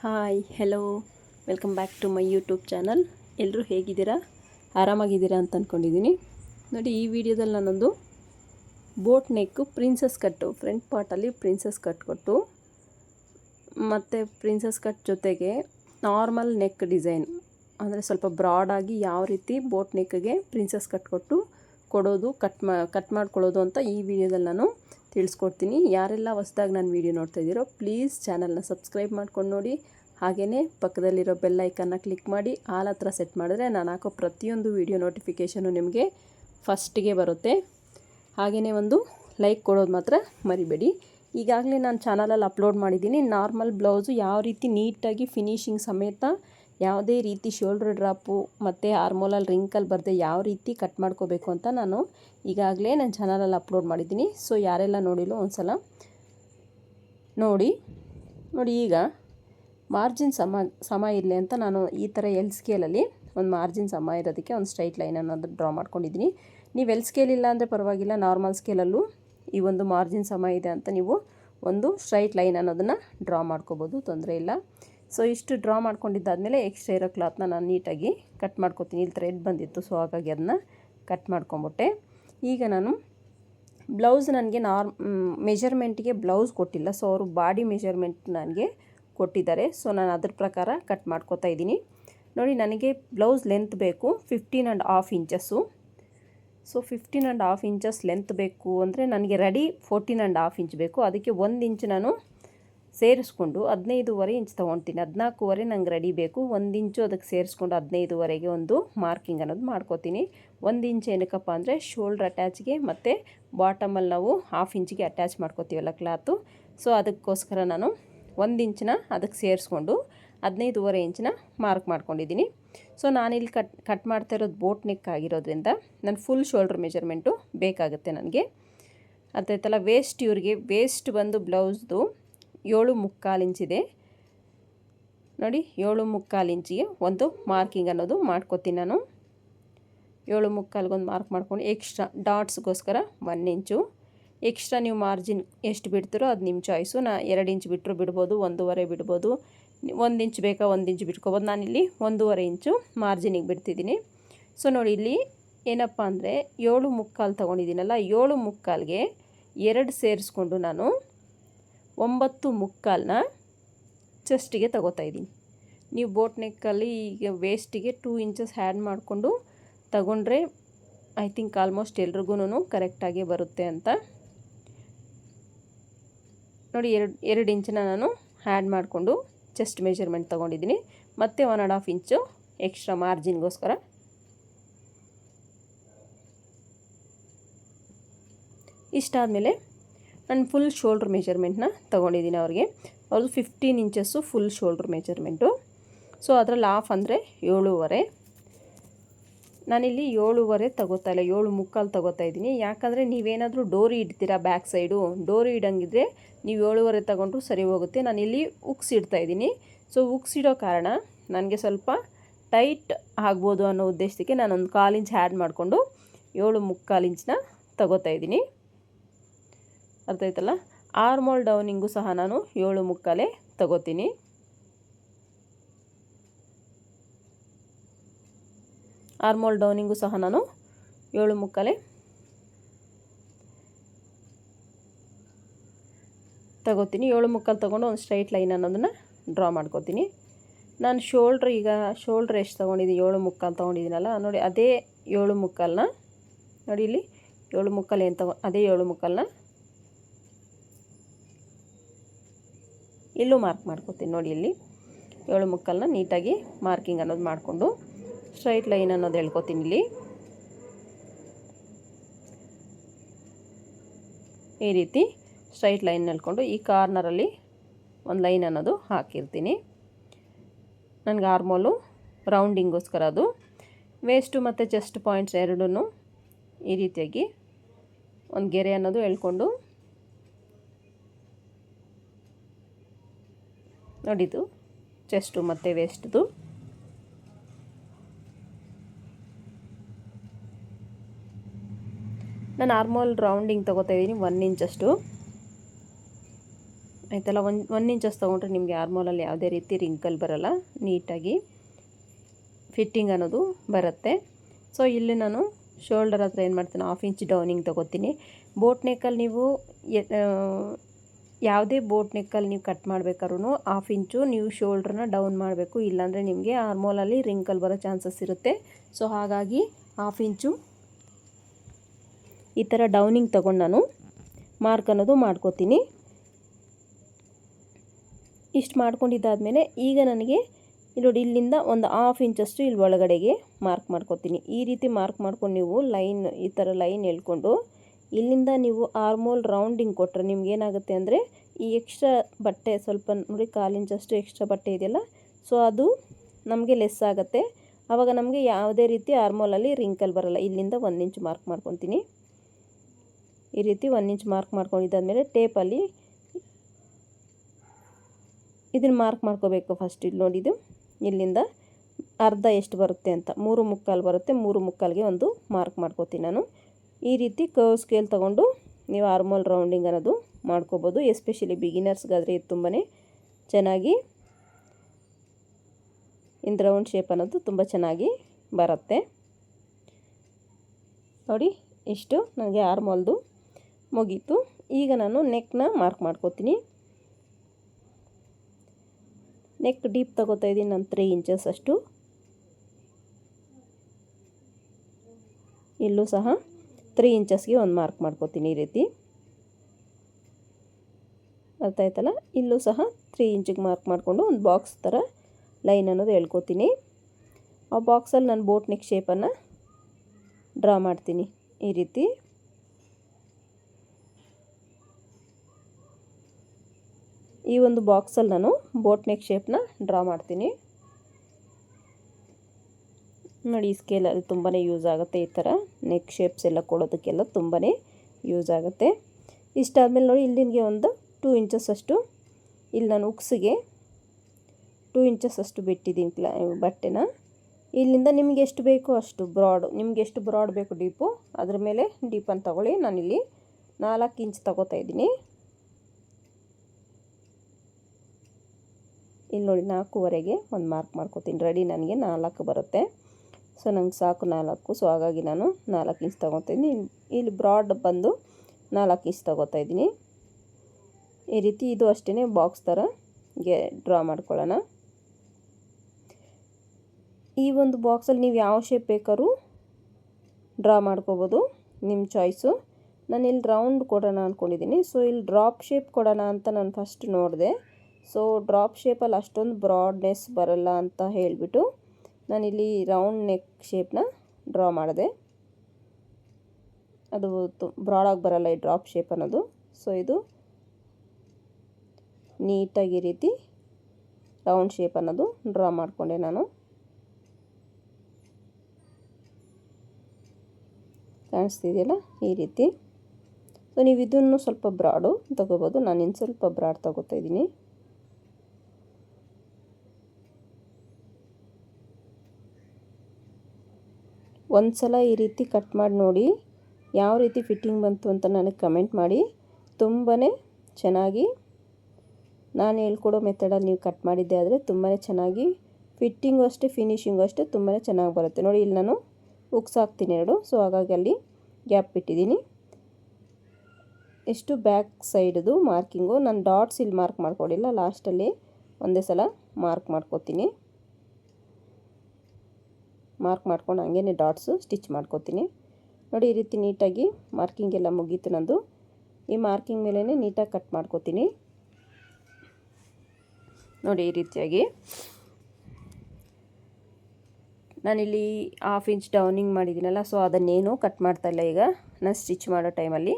Hi hello welcome back to my YouTube channel ಎಲ್ಲರೂ ಹೇಗಿದ್ದೀರಾ? ಆರಾಮಾಗಿದ್ದೀರಾ ಅಂತ ಅಂದ್ಕೊಂಡಿದ್ದೀನಿ ನೋಡಿ, ಈ ವಿಡಿಯೋದಲ್ಲಿ ನಾನೊಂದು boat neck princess cut front ಪಾರ್ಟಲ್ಲಿ princess cut ಕೊಟ್ಟು, ಮತ್ತು ಪ್ರಿನ್ಸಸ್ ಕಟ್ ಜೊತೆಗೆ ನಾರ್ಮಲ್ ನೆಕ್ ಡಿಸೈನ್ ಅಂದರೆ ಸ್ವಲ್ಪ ಬ್ರಾಡಾಗಿ ಯಾವ ರೀತಿ ಬೋಟ್ ನೆಕ್ಗೆ ಪ್ರಿನ್ಸಸ್ ಕಟ್ ಕೊಟ್ಟು ಕೊಡೋದು ಕಟ್ ಮಾ ಕಟ್ ಮಾಡ್ಕೊಳ್ಳೋದು ಅಂತ ಈ ವಿಡಿಯೋದಲ್ಲಿ ನಾನು ತಿಳಿಸ್ಕೊಡ್ತೀನಿ. ಯಾರೆಲ್ಲ ಹೊಸ್ದಾಗಿ ನಾನು ವೀಡಿಯೋ ನೋಡ್ತಾ ಇದ್ದೀರೋ, ಪ್ಲೀಸ್ ಚಾನಲ್ನ ಸಬ್ಸ್ಕ್ರೈಬ್ ಮಾಡ್ಕೊಂಡು ನೋಡಿ. ಹಾಗೆಯೇ ಪಕ್ಕದಲ್ಲಿರೋ ಬೆಲ್ ಐಕನ್ನ ಕ್ಲಿಕ್ ಮಾಡಿ, ಆಲ್ ಹತ್ರ ಸೆಟ್ ಮಾಡಿದ್ರೆ ನಾನು ಹಾಕೋ ಪ್ರತಿಯೊಂದು ವೀಡಿಯೋ ನೋಟಿಫಿಕೇಷನು ನಿಮಗೆ ಫಸ್ಟಿಗೆ ಬರುತ್ತೆ. ಹಾಗೆಯೇ ಒಂದು ಲೈಕ್ ಕೊಡೋದು ಮಾತ್ರ ಮರಿಬೇಡಿ. ಈಗಾಗಲೇ ನಾನು ಚಾನಲಲ್ಲಿ ಅಪ್ಲೋಡ್ ಮಾಡಿದ್ದೀನಿ. ನಾರ್ಮಲ್ ಬ್ಲೌಸು ಯಾವ ರೀತಿ ನೀಟಾಗಿ ಫಿನಿಶಿಂಗ್ ಸಮೇತ ಯಾವುದೇ ರೀತಿ ಶೋಲ್ಡ್ರ್ ಡ್ರಾಪು ಮತ್ತು ಆರ್ಮೋಲಲ್ಲಿ ರಿಂಕಲ್ ಬರದೆ ಯಾವ ರೀತಿ ಕಟ್ ಮಾಡ್ಕೋಬೇಕು ಅಂತ ನಾನು ಈಗಾಗಲೇ ನನ್ನ ಚಾನಲಲ್ಲಿ ಅಪ್ಲೋಡ್ ಮಾಡಿದ್ದೀನಿ. ಸೊ ಯಾರೆಲ್ಲ ನೋಡಿಲ್ಲೋ ಒಂದು ಸಲ ನೋಡಿ. ನೋಡಿ ಈಗ ಮಾರ್ಜಿನ್ ಸಮ ಸಮ ಇರಲಿ ಅಂತ ನಾನು ಈ ಥರ ಎಲ್ ಸ್ಕೇಲಲ್ಲಿ ಒಂದು ಮಾರ್ಜಿನ್ ಸಮ ಇರೋದಕ್ಕೆ ಒಂದು ಸ್ಟ್ರೈಟ್ ಲೈನ್ ಅನ್ನೋದು ಡ್ರಾ ಮಾಡ್ಕೊಂಡಿದ್ದೀನಿ. ನೀವು ಎಲ್ ಸ್ಕೇಲ್ ಇಲ್ಲ ಅಂದರೆ ಪರವಾಗಿಲ್ಲ ನಾರ್ಮಲ್ ಸ್ಕೇಲಲ್ಲೂ ಈ ಒಂದು ಮಾರ್ಜಿನ್ ಸಮ ಇದೆ ಅಂತ ನೀವು ಒಂದು ಸ್ಟ್ರೈಟ್ ಲೈನ್ ಅನ್ನೋದನ್ನು ಡ್ರಾ ಮಾಡ್ಕೋಬೋದು, ತೊಂದರೆ ಇಲ್ಲ. ಸೊ ಇಷ್ಟು ಡ್ರಾ ಮಾಡ್ಕೊಂಡಿದ್ದಾದಮೇಲೆ ಎಕ್ಸ್ಟ್ರಾ ಇರೋ ಕ್ಲಾತ್ನ ನಾನು ನೀಟಾಗಿ ಕಟ್ ಮಾಡ್ಕೊತೀನಿ. ಇಲ್ಲಿ ಥ್ರೆಡ್ ಬಂದಿತ್ತು ಸೊ ಹಾಗಾಗಿ ಅದನ್ನ ಕಟ್ ಮಾಡ್ಕೊಂಬಿಟ್ಟೆ. ಈಗ ನಾನು ಬ್ಲೌಸ್ ನನಗೆ ನಾರ್ಮ್ ಮೆಜರ್ಮೆಂಟಿಗೆ ಬ್ಲೌಸ್ ಕೊಟ್ಟಿಲ್ಲ. ಸೊ ಅವರು ಬಾಡಿ ಮೆಜರ್ಮೆಂಟ್ ನನಗೆ ಕೊಟ್ಟಿದ್ದಾರೆ. ಸೊ ನಾನು ಅದ್ರ ಪ್ರಕಾರ ಕಟ್ ಮಾಡ್ಕೋತಾ ಇದ್ದೀನಿ. ನೋಡಿ, ನನಗೆ ಬ್ಲೌಸ್ ಲೆಂತ್ ಬೇಕು fifteen and half inches so fifteen and half inches length ಬೇಕು ಅಂದರೆ ನನಗೆ ready fourteen and half inch ಬೇಕು. ಅದಕ್ಕೆ ಒಂದು ಇಂಚ್ ನಾನು ಸೇರಿಸ್ಕೊಂಡು ಹದಿನೈದುವರೆ ಇಂಚ್ ತೊಗೊಳ್ತೀನಿ. ಹದಿನಾಲ್ಕೂವರೆ ನಂಗೆ ರೆಡಿ ಬೇಕು. ಒಂದು ಇಂಚು ಅದಕ್ಕೆ ಸೇರಿಸ್ಕೊಂಡು ಹದಿನೈದುವರೆಗೆ ಒಂದು ಮಾರ್ಕಿಂಗ್ ಅನ್ನೋದು ಮಾಡ್ಕೋತೀನಿ. ಒಂದು ಇಂಚ್ ಏನಕ್ಕಪ್ಪ ಅಂದರೆ ಶೋಲ್ಡ್ರ್ ಅಟ್ಯಾಚ್ಗೆ ಮತ್ತು ಬಾಟಮಲ್ಲಿ ನಾವು ಹಾಫ್ ಇಂಚಿಗೆ ಅಟ್ಯಾಚ್ ಮಾಡ್ಕೋತೀವಲ್ಲ ಕ್ಲಾತು ಸೊ ಅದಕ್ಕೋಸ್ಕರ ನಾನು ಒಂದು ಇಂಚನ್ನ ಅದಕ್ಕೆ ಸೇರಿಸ್ಕೊಂಡು ಹದಿನೈದುವರೆ ಇಂಚನ್ನ ಮಾರ್ಕ್ ಮಾಡ್ಕೊಂಡಿದ್ದೀನಿ. ಸೊ ನಾನಿಲ್ಲಿ ಕಟ್ ಕಟ್ ಮಾಡ್ತಾ ಇರೋದು ಬೋಟ್ ನೆಕ್ ಆಗಿರೋದ್ರಿಂದ ನಾನು ಫುಲ್ ಶೋಲ್ಡ್ರ್ ಮೆಜರ್ಮೆಂಟು ಬೇಕಾಗುತ್ತೆ ನನಗೆ. ಅದಾಯ್ತಲ್ಲ ವೇಸ್ಟ್ ಇವ್ರಿಗೆ ವೇಸ್ಟ್ ಬಂದು ಬ್ಲೌಸ್ದು ಏಳು ಮುಕ್ಕಾಲು ಇಂಚಿದೆ ನೋಡಿ, ಏಳು ಮುಕ್ಕಾಲು ಇಂಚಿಗೆ ಒಂದು ಮಾರ್ಕಿಂಗ್ ಅನ್ನೋದು ಮಾಡ್ಕೋತೀನಿ ನಾನು. ಏಳು ಮುಕ್ಕಾಲ್ಗೊಂದು ಮಾರ್ಕ್ ಮಾಡ್ಕೊಂಡು ಎಕ್ಸ್ಟ್ರಾ ಡಾಟ್ಸ್ಗೋಸ್ಕರ ಒನ್ ಇಂಚು. ಎಕ್ಸ್ಟ್ರಾ ನೀವು ಮಾರ್ಜಿನ್ ಎಷ್ಟು ಬಿಡ್ತೀರೋ ಅದು ನಿಮ್ಮ ಚಾಯ್ಸು. ನಾ ಎರಡು ಇಂಚು ಬಿಟ್ಟರು ಬಿಡ್ಬೋದು, ಒಂದೂವರೆ ಬಿಡ್ಬೋದು. ಒಂದು ಇಂಚು ಬೇಕಾ ಒಂದು ಇಂಚು ಬಿಟ್ಕೋಬೋದು. ನಾನಿಲ್ಲಿ ಒಂದೂವರೆ ಇಂಚು ಮಾರ್ಜಿನಿಗೆ ಬಿಡ್ತಿದ್ದೀನಿ. ಸೊ, ನೋಡಿ, ಇಲ್ಲಿ ಏನಪ್ಪ ಅಂದರೆ ಏಳು ಮುಕ್ಕಾಲು ತೊಗೊಂಡಿದ್ದೀನಲ್ಲ, ಏಳು ಮುಕ್ಕಾಲ್ಗೆ ಎರಡು ಸೇರಿಸ್ಕೊಂಡು ನಾನು ಒಂಬತ್ತು ಮುಕ್ಕಾಲನ್ನ ಚೆಸ್ಟಿಗೆ ತಗೋತಾ ಇದ್ದೀನಿ. ನೀವು ಬೋಟ್ ನೆಕ್ಕಲ್ಲಿ ಈಗ ವೇಸ್ಟಿಗೆ ಟೂ ಇಂಚಸ್ ಹ್ಯಾಡ್ ಮಾಡಿಕೊಂಡು ತಗೊಂಡ್ರೆ ಐ ಥಿಂಕ್ ಆಲ್ಮೋಸ್ಟ್ ಎಲ್ರಿಗೂ ಕರೆಕ್ಟಾಗಿ ಬರುತ್ತೆ ಅಂತ. ನೋಡಿ ಎರಡು ಎರಡು ಇಂಚನ್ನ ನಾನು ಹ್ಯಾಡ್ ಮಾಡಿಕೊಂಡು ಚೆಸ್ಟ್ ಮೆಜರ್ಮೆಂಟ್ ತೊಗೊಂಡಿದ್ದೀನಿ. ಮತ್ತು one and half inch extra ಮಾರ್ಜಿನ್ಗೋಸ್ಕರ ಇಷ್ಟಾದಮೇಲೆ ನಾನು ಫುಲ್ ಶೋಲ್ಡ್ರ್ ಮೆಜರ್ಮೆಂಟ್ನ ತೊಗೊಂಡಿದ್ದೀನಿ ಅವ್ರಿಗೆ. ಅವ್ರದ್ದು fifteen inches full shoulder measurement so ಅದರಲ್ಲಿ ಹಾಫ್ ಅಂದರೆ ಏಳುವರೆ. ನಾನಿಲ್ಲಿ ಏಳುವರೆ ತಗೋತಾ ಇಲ್ಲ, ಏಳು ಮುಕ್ಕಾಲು ತಗೋತಾ ಇದ್ದೀನಿ. ಯಾಕಂದರೆ ನೀವೇನಾದರೂ ಡೋರಿ ಇಡ್ತೀರಾ ಬ್ಯಾಕ್ ಸೈಡು ಡೋರಿ ಇಡಂಗಿದ್ರೆ ನೀವು ಏಳುವರೆ ತಗೊಂಡ್ರು ಸರಿ ಹೋಗುತ್ತೆ. ನಾನಿಲ್ಲಿ ಉಕ್ಸ್ ಇಡ್ತಾ ಇದ್ದೀನಿ. ಸೊ ಉಕ್ಸ್ ಇಡೋ ಕಾರಣ ನನಗೆ ಸ್ವಲ್ಪ ಟೈಟ್ ಆಗ್ಬೋದು ಅನ್ನೋ ಉದ್ದೇಶಕ್ಕೆ ನಾನೊಂದು ಕಾಲು ಇಂಚ್ ಆ್ಯಡ್ ಮಾಡಿಕೊಂಡು ಏಳು ಮುಕ್ಕಾಲು ಇಂಚನ್ನ ತಗೋತಾ ಇದ್ದೀನಿ. ಅರ್ಥ ಆಯ್ತಲ್ಲ? ಆರ್ಮೋಲ್ ಡೌನಿಂಗು ಸಹ ನಾನು ಏಳು ಮುಕ್ಕಾಲೆ ತಗೋತೀನಿ. ಆರ್ಮೋಲ್ ಡೌನಿಂಗು ಸಹ ನಾನು ಏಳು ಮುಕ್ಕಾಲೆ ತಗೋತೀನಿ. ಏಳು ಮುಕ್ಕಾಲು ತೊಗೊಂಡು ಒಂದು ಸ್ಟ್ರೈಟ್ ಲೈನ್ ಅನ್ನೋದನ್ನು ಡ್ರಾ ಮಾಡ್ಕೋತೀನಿ. ನಾನು ಶೋಲ್ಡ್ರ್ ಈಗ ಶೋಲ್ಡ್ರ್ ಎಷ್ಟು ತೊಗೊಂಡಿದ್ದೀನಿ? ಏಳು ಮುಕ್ಕಾಲು ತೊಗೊಂಡಿದ್ದೀನಲ್ಲ? ನೋಡಿ, ಅದೇ ಏಳು ಮುಕ್ಕಾಲನ್ನ ನೋಡಿ ಇಲ್ಲಿ ಏಳು ಮುಕ್ಕಾಲು ಏನು ತಗೊ, ಅದೇ ಏಳು ಮುಕ್ಕಾಲನ್ನ ಇಲ್ಲೂ ಮಾರ್ಕ್ ಮಾಡ್ಕೋತೀನಿ ನೋಡಿ ಇಲ್ಲಿ. ಏಳು ಮುಕ್ಕಲ್ನ ನೀಟಾಗಿ ಮಾರ್ಕಿಂಗ್ ಅನ್ನೋದು ಮಾಡಿಕೊಂಡು ಸ್ಟ್ರೈಟ್ ಲೈನ್ ಅನ್ನೋದು ಹೇಳ್ಕೊತೀನಿ ಇಲ್ಲಿ. ಈ ರೀತಿ ಸ್ಟ್ರೈಟ್ ಲೈನ್ ಹೇಳ್ಕೊಂಡು ಈ ಕಾರ್ನರಲ್ಲಿ ಒಂದು ಲೈನ್ ಅನ್ನೋದು ಹಾಕಿರ್ತೀನಿ. ನನಗೆ ಆರ್ಮೋಲು ರೌಂಡಿಂಗೋಸ್ಕರ ಅದು. ವೇಸ್ಟು ಮತ್ತು ಚೆಸ್ಟ್ ಪಾಯಿಂಟ್ಸ್ ಎರಡೂ ಈ ರೀತಿಯಾಗಿ ಒಂದು ಗೆರೆ ಅನ್ನೋದು ಹೇಳ್ಕೊಂಡು ನೋಡಿದ್ದು ಚೆಸ್ಟು ಮತ್ತು ವೇಸ್ಟ್ದು ನಾನು ನಾರ್ಮಲ್ ರೌಂಡಿಂಗ್ ತೊಗೋತಾ ಇದ್ದೀನಿ ಒನ್ ಇಂಚಷ್ಟು ಆಯ್ತಲ್ಲ ಒನ್ ಒನ್ ಇಂಚಸ್ ತೊಗೊಂಡ್ರೆ ನಿಮಗೆ ಆರ್ಮೋಲಲ್ಲಿ ಯಾವುದೇ ರೀತಿ ರಿಂಕಲ್ ಬರಲ್ಲ, ನೀಟಾಗಿ. ಫಿಟ್ಟಿಂಗ್ ಅನ್ನೋದು ಬರುತ್ತೆ. ಸೊ ಇಲ್ಲಿ ನಾನು ಶೋಲ್ಡರ್ ಹತ್ರ ಏನು ಮಾಡ್ತೀನಿ ಹಾಫ್ ಇಂಚ್ ಡೌನಿಂಗ್ ತೊಗೋತೀನಿ. ಬೋಟ್ ನೆಕ್ಕಲ್ಲಿ ನೀವು ಯಾವುದೇ ಬೋಟ್ ನೆಕ್ಕಲ್ಲಿ ನೀವು ಕಟ್ ಮಾಡಬೇಕಾದ್ರೂ ಹಾಫ್ ಇಂಚು ನೀವು ಶೋಲ್ಡ್ರನ್ನ ಡೌನ್ ಮಾಡಬೇಕು. ಇಲ್ಲಾಂದರೆ ನಿಮಗೆ ಆರ್ಮೋಲಲ್ಲಿ ರಿಂಕಲ್ ಬರೋ ಚಾನ್ಸಸ್ ಇರುತ್ತೆ. ಸೊ ಹಾಗಾಗಿ ಹಾಫ್ ಇಂಚು ಈ ಥರ ಡೌನಿಂಗ್ ತೊಗೊಂಡು ನಾನು ಮಾರ್ಕ್ ಅನ್ನೋದು ಮಾಡ್ಕೋತೀನಿ. ಇಷ್ಟು ಮಾಡ್ಕೊಂಡಿದ್ದಾದಮೇಲೆ ಈಗ ನನಗೆ ನೋಡಿ ಇಲ್ಲಿಂದ ಒಂದು ಹಾಫ್ ಇಂಚಷ್ಟು ಇಲ್ಲಿ ಒಳಗಡೆಗೆ ಮಾರ್ಕ್ ಮಾಡ್ಕೋತೀನಿ. ಈ ರೀತಿ ಮಾರ್ಕ್ ಮಾಡ್ಕೊಂಡು ನೀವು ಲೈನ್ ಈ ಥರ ಲೈನ್ ಎಳ್ಕೊಂಡು ಇಲ್ಲಿಂದ ನೀವು ಆರ್ಮೋಲ್ ರೌಂಡಿಂಗ್ ಕೊಟ್ಟರೆ ನಿಮ್ಗೆ ಏನಾಗುತ್ತೆ ಅಂದರೆ ಈ ಎಕ್ಸ್ಟ್ರಾ ಬಟ್ಟೆ ಸ್ವಲ್ಪ ನೋಡಿ ಕಾಲು ಇಂಚಷ್ಟು ಎಕ್ಸ್ಟ್ರಾ ಬಟ್ಟೆ ಇದೆಯಲ್ಲ ಸೊ ಅದು ನಮಗೆ ಲೆಸ್ ಆಗುತ್ತೆ. ಆವಾಗ ನಮಗೆ ಯಾವುದೇ ರೀತಿ ಆರ್ಮೋಲಲ್ಲಿ ರಿಂಕಲ್ ಬರಲ್ಲ. ಇಲ್ಲಿಂದ ಒಂದು ಇಂಚ್ ಮಾರ್ಕ್ ಮಾಡ್ಕೊತೀನಿ. ಈ ರೀತಿ ಒಂದು ಇಂಚ್ ಮಾರ್ಕ್ ಮಾಡ್ಕೊಂಡಿದ್ದಾದಮೇಲೆ ಟೇಪಲ್ಲಿ ಇದನ್ನು ಮಾರ್ಕ್ ಮಾಡ್ಕೋಬೇಕು ಫಸ್ಟ್ ಇಲ್ಲಿ ನೋಡಿದ್ದು ಇಲ್ಲಿಂದ ಅರ್ಧ ಎಷ್ಟು ಬರುತ್ತೆ ಅಂತ, ಮೂರು ಮುಕ್ಕಾಲು ಬರುತ್ತೆ, ಮೂರು ಮುಕ್ಕಾಲಿಗೆ ಒಂದು ಮಾರ್ಕ್ ಮಾಡ್ಕೋತೀನಿ ನಾನು. ಈ ರೀತಿ ಕರ್ವ್ ಸ್ಕೇಲ್ ತೊಗೊಂಡು ನೀವು ಆರ್ಮಲ್ ರೌಂಡಿಂಗ್ ಅನ್ನೋದು ಮಾಡ್ಕೋಬೋದು ಎಸ್ಪೆಷಲಿ ಬಿಗಿನರ್ಸ್ಗಾದರೆ ಇದು ತುಂಬಾ ಚೆನ್ನಾಗಿ ಇನ್ ರೌಂಡ್ ಶೇಪ್ ಅನ್ನೋದು ತುಂಬ ಚೆನ್ನಾಗಿ ಬರುತ್ತೆ. ನೋಡಿ, ಇಷ್ಟು ನನಗೆ ಆರ್ಮಲ್ದು ಮುಗೀತು. ಈಗ ನಾನು ನೆಕ್ನ ಮಾರ್ಕ್ ಮಾಡ್ಕೋತೀನಿ. ನೆಕ್ ಡೀಪ್ ತಗೋತಾ ಇದ್ದೀನಿ, ನಾನು ತ್ರೀ ಇಂಚಸ್ ಅಷ್ಟು. ಇಲ್ಲೂ ಸಹ ತ್ರೀ ಇಂಚಸ್ಗೆ ಒಂದು ಮಾರ್ಕ್ ಮಾಡ್ಕೋತೀನಿ ಈ ರೀತಿ. ಅರ್ಥ ಆಯ್ತಲ್ಲ? ಇಲ್ಲೂ ಸಹ ತ್ರೀ ಇಂಚಿಗೆ ಮಾರ್ಕ್ ಮಾಡಿಕೊಂಡು ಒಂದು ಬಾಕ್ಸ್ ಥರ ಲೈನ್ ಅನ್ನೋದು ಹೇಳ್ಕೊತೀನಿ. ಆ ಬಾಕ್ಸಲ್ಲಿ ನಾನು ಬೋಟ್ ನೆಕ್ ಶೇಪನ್ನು ಡ್ರಾ ಮಾಡ್ತೀನಿ ಈ ರೀತಿ. ಈ ಒಂದು ಬಾಕ್ಸಲ್ಲಿ ನಾನು ಬೋಟ್ ನೆಕ್ ಶೇಪ್ನ ಡ್ರಾ ಮಾಡ್ತೀನಿ. ನೋಡಿ, ಈ ಸ್ಕೇಲಲ್ಲಿ ತುಂಬಾ ಯೂಸ್ ಆಗುತ್ತೆ ಈ ಥರ ನೆಕ್ ಶೇಪ್ಸ್ ಎಲ್ಲ ಕೊಡೋದಕ್ಕೆಲ್ಲ ತುಂಬಾ ಯೂಸ್ ಆಗುತ್ತೆ. ಇಷ್ಟಾದಮೇಲೆ ನೋಡಿ ಇಲ್ಲಿಗೆ ಒಂದು ಟೂ ಇಂಚಸ್ ಅಷ್ಟು. ಇಲ್ಲಿ ನಾನು ಉಕ್ಸಿಗೆ ಟೂ ಇಂಚಸ್ ಅಷ್ಟು ಬಿಟ್ಟಿದ್ದೀನಿ ಕ್ಲಾ, ಬಟ್ಟೆನ. ಇಲ್ಲಿಂದ ನಿಮಗೆ ಎಷ್ಟು ಬೇಕೋ ಅಷ್ಟು ಬ್ರಾಡ್ ನಿಮ್ಗೆ ಎಷ್ಟು ಬ್ರಾಡ್ ಬೇಕು ಡೀಪು ಅದ್ರ ಮೇಲೆ ಡೀಪನ್ನು ತಗೊಳ್ಳಿ. ನಾನಿಲ್ಲಿ ನಾಲ್ಕು ಇಂಚ್ ತಗೋತಾ ಇದ್ದೀನಿ. ಇಲ್ಲಿ ನೋಡಿ, ನಾಲ್ಕೂವರೆಗೆ ಒಂದು ಮಾರ್ಕ್ ಮಾಡ್ಕೋತೀನಿ. ರೆಡಿ ನನಗೆ ನಾಲ್ಕು ಬರುತ್ತೆ. ಸೊ, ನಂಗೆ ಸಾಕು ನಾಲ್ಕು. ಸೊ ಹಾಗಾಗಿ ನಾನು ನಾಲ್ಕು ಇಂಚ್ ತೊಗೊತಾಯಿದ್ದೀನಿ ಇಲ್ಲಿ ಬ್ರಾಡ್ ಬಂದು ನಾಲ್ಕು ಇಂಚ್ ತೊಗೋತಾ ಇದ್ದೀನಿ. ಈ ರೀತಿ ಇದು ಅಷ್ಟೇ ಬಾಕ್ಸ್ ಥರ ಗೆ ಡ್ರಾ ಮಾಡ್ಕೊಳ್ಳೋಣ. ಈ ಒಂದು ಬಾಕ್ಸಲ್ಲಿ ನೀವು ಯಾವ ಶೇಪ್ ಬೇಕಾದ್ರೂ ಡ್ರಾ ಮಾಡ್ಕೋಬೋದು. ನಿಮ್ಮ ಚಾಯ್ಸು ನಾನು ಇಲ್ಲಿ ರೌಂಡ್ ಕೊಡೋಣ ಅಂದ್ಕೊಂಡಿದ್ದೀನಿ ಸೊ ಇಲ್ಲಿ ಡ್ರಾಪ್ ಶೇಪ್ ಕೊಡೋಣ ಅಂತ ನಾನು ಫಸ್ಟ್ ನೋಡಿದೆ. ಸೊ ಡ್ರಾಪ್ ಶೇಪಲ್ಲಿ ಅಷ್ಟೊಂದು ಬ್ರಾಡ್ನೆಸ್ ಬರಲ್ಲ ಅಂತ ಹೇಳಿಬಿಟ್ಟು ನಾನಿಲ್ಲಿ ರೌಂಡ್ ನೆಕ್ ಶೇಪ್ನ ಡ್ರಾ ಮಾಡಿದೆ. ಅದು ತು ಬ್ರಾಡಾಗಿ ಬರಲ್ಲ ಈ ಡ್ರಾಪ್ ಶೇಪ್ ಅನ್ನೋದು. ಸೊ ಇದು ನೀಟಾಗಿ ರೀತಿ ರೌಂಡ್ ಶೇಪ್ ಅನ್ನೋದು ಡ್ರಾ ಮಾಡಿಕೊಂಡೆ ನಾನು. ಕಾಣಿಸ್ತಿದೆಯಲ್ಲ? ಈ ರೀತಿ. ಸೊ ನೀವು ಇದನ್ನು ಸ್ವಲ್ಪ ಬ್ರಾಡು ತಗೋಬೋದು. ನಾನು ಇನ್ನು ಸ್ವಲ್ಪ ಬ್ರಾಡ್ ತಗೋತಾ ಇದ್ದೀನಿ. ಒಂದು ಸಲ ಈ ರೀತಿ ಕಟ್ ಮಾಡಿ ನೋಡಿ ಯಾವ ರೀತಿ ಫಿಟ್ಟಿಂಗ್ ಬಂತು ಅಂತ ನನಗೆ ಕಮೆಂಟ್ ಮಾಡಿ. ತುಂಬಾ ಚೆನ್ನಾಗಿ ನಾನು ಹೇಳ್ಕೊಡೋ ಮೆಥಡಲ್ಲಿ ನೀವು ಕಟ್ ಮಾಡಿದ್ದೆ ಆದರೆ ತುಂಬಾ ಚೆನ್ನಾಗಿ ಫಿಟ್ಟಿಂಗು ಅಷ್ಟೇ ಫಿನಿಷಿಂಗು ಅಷ್ಟೇ ತುಂಬಾ ಚೆನ್ನಾಗಿ ಬರುತ್ತೆ. ನೋಡಿ ಇಲ್ಲಿ ನಾನು ಉಕ್ಸ್ ಹಾಕ್ತೀನಿ ಎರಡು ಸೊ ಹಾಗಾಗಿ ಅಲ್ಲಿ ಗ್ಯಾಪ್ ಬಿಟ್ಟಿದ್ದೀನಿ ಎಷ್ಟು ಬ್ಯಾಕ್ ಸೈಡ್ದು ಮಾರ್ಕಿಂಗು ನಾನು ಡಾಟ್ಸ್ ಇಲ್ಲಿ ಮಾರ್ಕ್ ಮಾಡ್ಕೊಂಡಿಲ್ಲ ಲಾಸ್ಟಲ್ಲಿ ಒಂದೇ ಸಲ ಮಾರ್ಕ್ ಮಾಡ್ಕೋತೀನಿ. ಮಾರ್ಕ್ ಮಾಡ್ಕೊಂಡು ಹಂಗೇನೆ ಡಾಟ್ಸು ಸ್ಟಿಚ್ ಮಾಡ್ಕೋತೀನಿ. ನೋಡಿ ಈ ರೀತಿ ನೀಟಾಗಿ ಮಾರ್ಕಿಂಗ್ ಎಲ್ಲ ಮುಗೀತು ನಂದು. ಈ ಮಾರ್ಕಿಂಗ್ ಮೇಲೇ ನೀಟಾಗಿ ಕಟ್ ಮಾಡ್ಕೋತೀನಿ. ನೋಡಿ ಈ ರೀತಿಯಾಗಿ. ನಾನಿಲ್ಲಿ ಹಾಫ್ ಇಂಚ್ ಡೌನಿಂಗ್ ಮಾಡಿದ್ದೀನಲ್ಲ ಸೊ ಅದನ್ನೇನು ಕಟ್ ಮಾಡ್ತಾ ಇಲ್ಲ ಈಗ. ನಾನು ಸ್ಟಿಚ್ ಮಾಡೋ ಟೈಮಲ್ಲಿ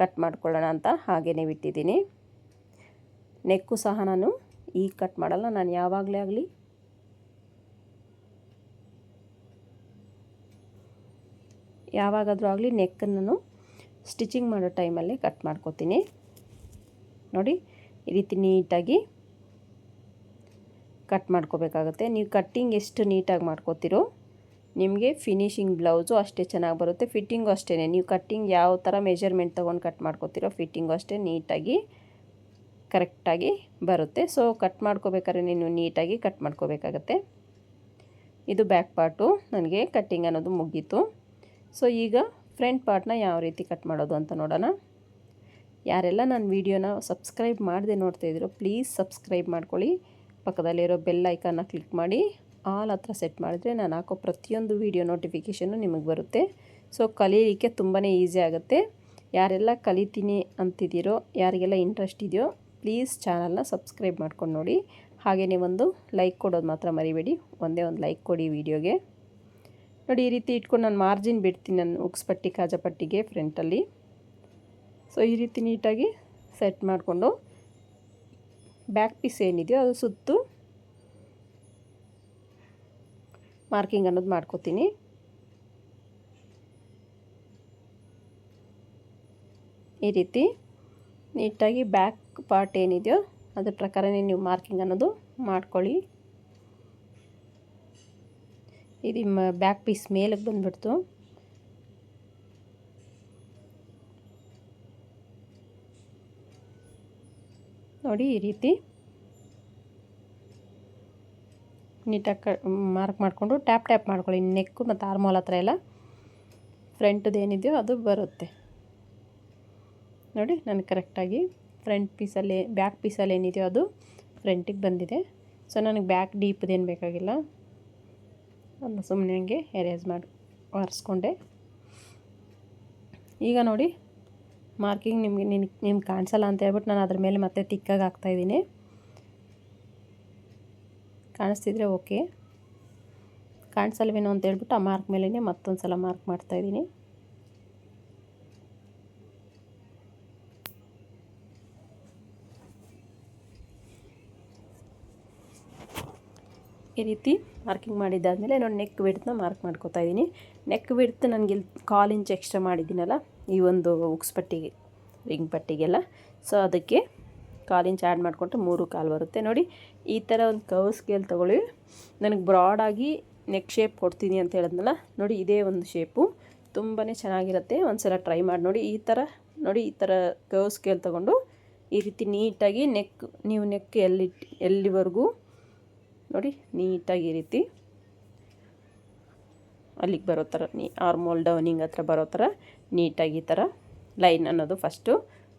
ಕಟ್ ಮಾಡ್ಕೊಳ್ಳೋಣ ಅಂತ ಹಾಗೇ ಬಿಟ್ಟಿದ್ದೀನಿ. ನೆಕ್ಕು ಸಹ ನಾನು ಈಗ ಕಟ್ ಮಾಡಲ್ಲ, ನಾನು ಯಾವಾಗಲೇ ಆಗಲಿ ಯಾವಾಗಾದರೂ ಆಗಲಿ ನೆಕ್ಕನ್ನು ನಾನು ಸ್ಟಿಚಿಂಗ್ ಮಾಡೋ ಟೈಮಲ್ಲಿ ಕಟ್ ಮಾಡ್ಕೋತೀನಿ. ನೋಡಿ, ಈ ರೀತಿ ನೀಟಾಗಿ ಕಟ್ ಮಾಡ್ಕೋಬೇಕಾಗುತ್ತೆ. ನೀವು ಕಟ್ಟಿಂಗ್ ಎಷ್ಟು ನೀಟಾಗಿ ಮಾಡ್ಕೋತಿರೋ, ನಿಮಗೆ ಫಿನಿಶಿಂಗ್ ಬ್ಲೌಸು ಅಷ್ಟೇ ಚೆನ್ನಾಗಿ ಬರುತ್ತೆ. ಫಿಟ್ಟಿಂಗು ಅಷ್ಟೇ ನೀವು ಕಟ್ಟಿಂಗ್ ಯಾವ ಥರ ಮೆಜರ್ಮೆಂಟ್ ತೊಗೊಂಡು ಕಟ್ ಮಾಡ್ಕೋತಿರೋ, ಫಿಟ್ಟಿಂಗು ಅಷ್ಟೇ ನೀಟಾಗಿ, ಕರೆಕ್ಟಾಗಿ ಬರುತ್ತೆ. ಸೊ, ಕಟ್ ಮಾಡ್ಕೋಬೇಕಾದ್ರೆ ನೀನು ನೀಟಾಗಿ ಕಟ್ ಮಾಡ್ಕೋಬೇಕಾಗತ್ತೆ. ಇದು ಬ್ಯಾಕ್ ಪಾರ್ಟು. ನನಗೆ ಕಟ್ಟಿಂಗ್ ಅನ್ನೋದು ಮುಗೀತು. ಸೊ ಈಗ ಫ್ರಂಟ್ ಪಾರ್ಟ್ನ ಯಾವ ರೀತಿ ಕಟ್ ಮಾಡೋದು ಅಂತ ನೋಡೋಣ. ಯಾರೆಲ್ಲ ನನ್ನ ವೀಡಿಯೋನ ಸಬ್ಸ್ಕ್ರೈಬ್ ಮಾಡದೆ ನೋಡ್ತಾ ಇದ್ದೀರೋ ಪ್ಲೀಸ್ ಸಬ್ಸ್ಕ್ರೈಬ್ ಮಾಡ್ಕೊಳ್ಳಿ. ಪಕ್ಕದಲ್ಲಿರೋ ಬೆಲ್ ಐಕಾನ ಕ್ಲಿಕ್ ಮಾಡಿ. ಆಲ್ ಹತ್ರ ಸೆಟ್ ಮಾಡಿದ್ರೆ ನಾನು ಹಾಕೋ ಪ್ರತಿಯೊಂದು ವೀಡಿಯೋ ನೋಟಿಫಿಕೇಷನ್ನು ನಿಮಗೆ ಬರುತ್ತೆ. ಸೊ ಕಲೀಲಿಕ್ಕೆ ತುಂಬಾ ಈಸಿ ಆಗುತ್ತೆ. ಯಾರೆಲ್ಲ ಕಲಿತೀನಿ ಅಂತಿದ್ದೀರೋ, ಯಾರಿಗೆಲ್ಲ ಇಂಟ್ರೆಸ್ಟ್ ಇದೆಯೋ ಪ್ಲೀಸ್ ಚಾನಲ್ನ ಸಬ್ಸ್ಕ್ರೈಬ್ ಮಾಡ್ಕೊಂಡು ನೋಡಿ. ಹಾಗೆಯೇ ಒಂದು ಲೈಕ್ ಕೊಡೋದು ಮಾತ್ರ ಮರಿಬೇಡಿ. ಒಂದೇ ಒಂದು ಲೈಕ್ ಕೊಡಿ ವಿಡಿಯೋಗೆ ನೋಡಿ, ಈ ರೀತಿ ಇಟ್ಕೊಂಡು ನಾನು ಮಾರ್ಜಿನ್ ಬಿಡ್ತೀನಿ ನಾನು ಉಕ್ಸ್ ಪಟ್ಟಿ, ಕಾಜಾ ಪಟ್ಟಿಗೆ ಫ್ರಂಟಲ್ಲಿ. ಸೊ ಈ ರೀತಿ ನೀಟಾಗಿ ಸೆಟ್ ಮಾಡಿಕೊಂಡು ಬ್ಯಾಕ್ ಪೀಸ್ ಏನಿದೆಯೋ ಅದು ಸುತ್ತು ಮಾರ್ಕಿಂಗ್ ಅನ್ನೋದು ಮಾಡ್ಕೋತೀನಿ. ಈ ರೀತಿ ನೀಟಾಗಿ ಬ್ಯಾಕ್ ಪಾರ್ಟ್ ಏನಿದೆಯೋ ಅದ್ರ ಪ್ರಕಾರನೇ ನೀವು ಮಾರ್ಕಿಂಗ್ ಅನ್ನೋದು ಮಾಡ್ಕೊಳ್ಳಿ. ಇದು ಬ್ಯಾಕ್ ಪೀಸ್ ಮೇಲಕ್ಕೆ ಬಂದ್ಬಿಡ್ತು. ನೋಡಿ ಈ ರೀತಿ ನೀಟಾಗಿ ಮಾರ್ಕ್ ಮಾಡಿಕೊಂಡು ಟ್ಯಾಪ್ ಟ್ಯಾಪ್ ಮಾಡ್ಕೊಳ್ಳಿ. ನೆಕ್ಕು ಮತ್ತು ಆರ್ಮೋಲ್ ಹತ್ರ ಎಲ್ಲ ಫ್ರಂಟ್ದು ಏನಿದೆಯೋ ಅದು ಬರುತ್ತೆ. ನೋಡಿ ನಾನು ಕರೆಕ್ಟಾಗಿ ಫ್ರಂಟ್ ಪೀಸಲ್ಲಿ ಬ್ಯಾಕ್ ಪೀಸಲ್ಲಿ ಏನಿದೆಯೋ ಅದು ಫ್ರಂಟಿಗೆ ಬಂದಿದೆ. ಸೊ ನನಗೆ ಬ್ಯಾಕ್ ಡೀಪ್ದೇನು ಬೇಕಾಗಿಲ್ಲ. ಸುಮ್ಮನೆ ಹಂಗೆ ಎರೇಸ್ ಮಾಡಿ, ಒರೆಸ್ಕೊಂಡೆ. ಈಗ ನೋಡಿ ಮಾರ್ಕಿಂಗ್ ನಿಮಗೆ ನಿನಗೆ ನಿಮ್ಗೆ ಕಾಣಿಸಲ್ಲ ಅಂತ ಹೇಳ್ಬಿಟ್ಟು ನಾನು ಅದ್ರ ಮೇಲೆ ಮತ್ತೆ ತಿಕ್ಕಾಗಿ ಹಾಕ್ತಾಯಿದ್ದೀನಿ ಕಾಣಿಸ್ತಿದ್ರೆ ಓಕೆ ಕಾಣಿಸಲ್ವೇನೋ ಅಂತ ಹೇಳ್ಬಿಟ್ಟು ಆ ಮಾರ್ಕ್ ಮೇಲೇ ಮತ್ತೊಂದು ಸಲ ಮಾರ್ಕ್ ಮಾಡ್ತಾಯಿದ್ದೀನಿ ಈ ರೀತಿ ಮಾರ್ಕಿಂಗ್ ಮಾಡಿದ್ದಾದಮೇಲೆ ನಾನು ನೆಕ್ ವಿಡ್ತನ್ನ ಮಾರ್ಕ್ ಮಾಡ್ಕೋತಾ ಇದ್ದೀನಿ. ನೆಕ್ ವಿಡ್ತ್ ನನಗೆ ಇಲ್ಲಿ ಕಾಲು ಇಂಚ್ ಎಕ್ಸ್ಟ್ರಾ ಮಾಡಿದ್ದೀನಲ್ಲ, ಈ ಒಂದು ಉಕ್ಸ್ ಪಟ್ಟಿಗೆ ರಿಂಗ್ ಪಟ್ಟಿಗೆಲ್ಲ. ಸೊ ಅದಕ್ಕೆ ಕಾಲು ಇಂಚ್ ಆ್ಯಡ್ ಮಾಡಿಕೊಂಡ್ರೆ ಮೂರು ಕಾಲು ಬರುತ್ತೆ. ನೋಡಿ, ಈ ಥರ ಒಂದು ಕವ್ ಸ್ಕೇಲ್ ತೊಗೊಳ್ಳಿ. ನನಗೆ ಬ್ರಾಡಾಗಿ ನೆಕ್ ಶೇಪ್ ಕೊಡ್ತೀನಿ ಅಂತ ಹೇಳಿದ್ನಲ್ಲ, ನೋಡಿ ಇದೇ ಒಂದು ಶೇಪು ತುಂಬಾ ಚೆನ್ನಾಗಿರುತ್ತೆ. ಒಂದು ಸಲ ಟ್ರೈ ಮಾಡಿ ನೋಡಿ, ಈ ಥರ ನೋಡಿ ಈ ಥರ ಕವ್ ಸ್ಕೇಲ್ ತೊಗೊಂಡು ಈ ರೀತಿ ನೀಟಾಗಿ ನೆಕ್ ನೀವು ನೆಕ್ ಎಲ್ಲಿ, ಎಲ್ಲಿವರೆಗೂ ನೋಡಿ, ನೀಟಾಗಿ ಈ ರೀತಿ. ಅಲ್ಲಿಗೆ ಬರೋ ಥರ, ನೀ ಆರ್ಮೋಲ್ ಡೌನಿಂಗ್ ಹತ್ರ ಬರೋ ಥರ ನೀಟಾಗಿ ಈ ಥರ ಲೈನ್ ಅನ್ನೋದು ಫಸ್ಟು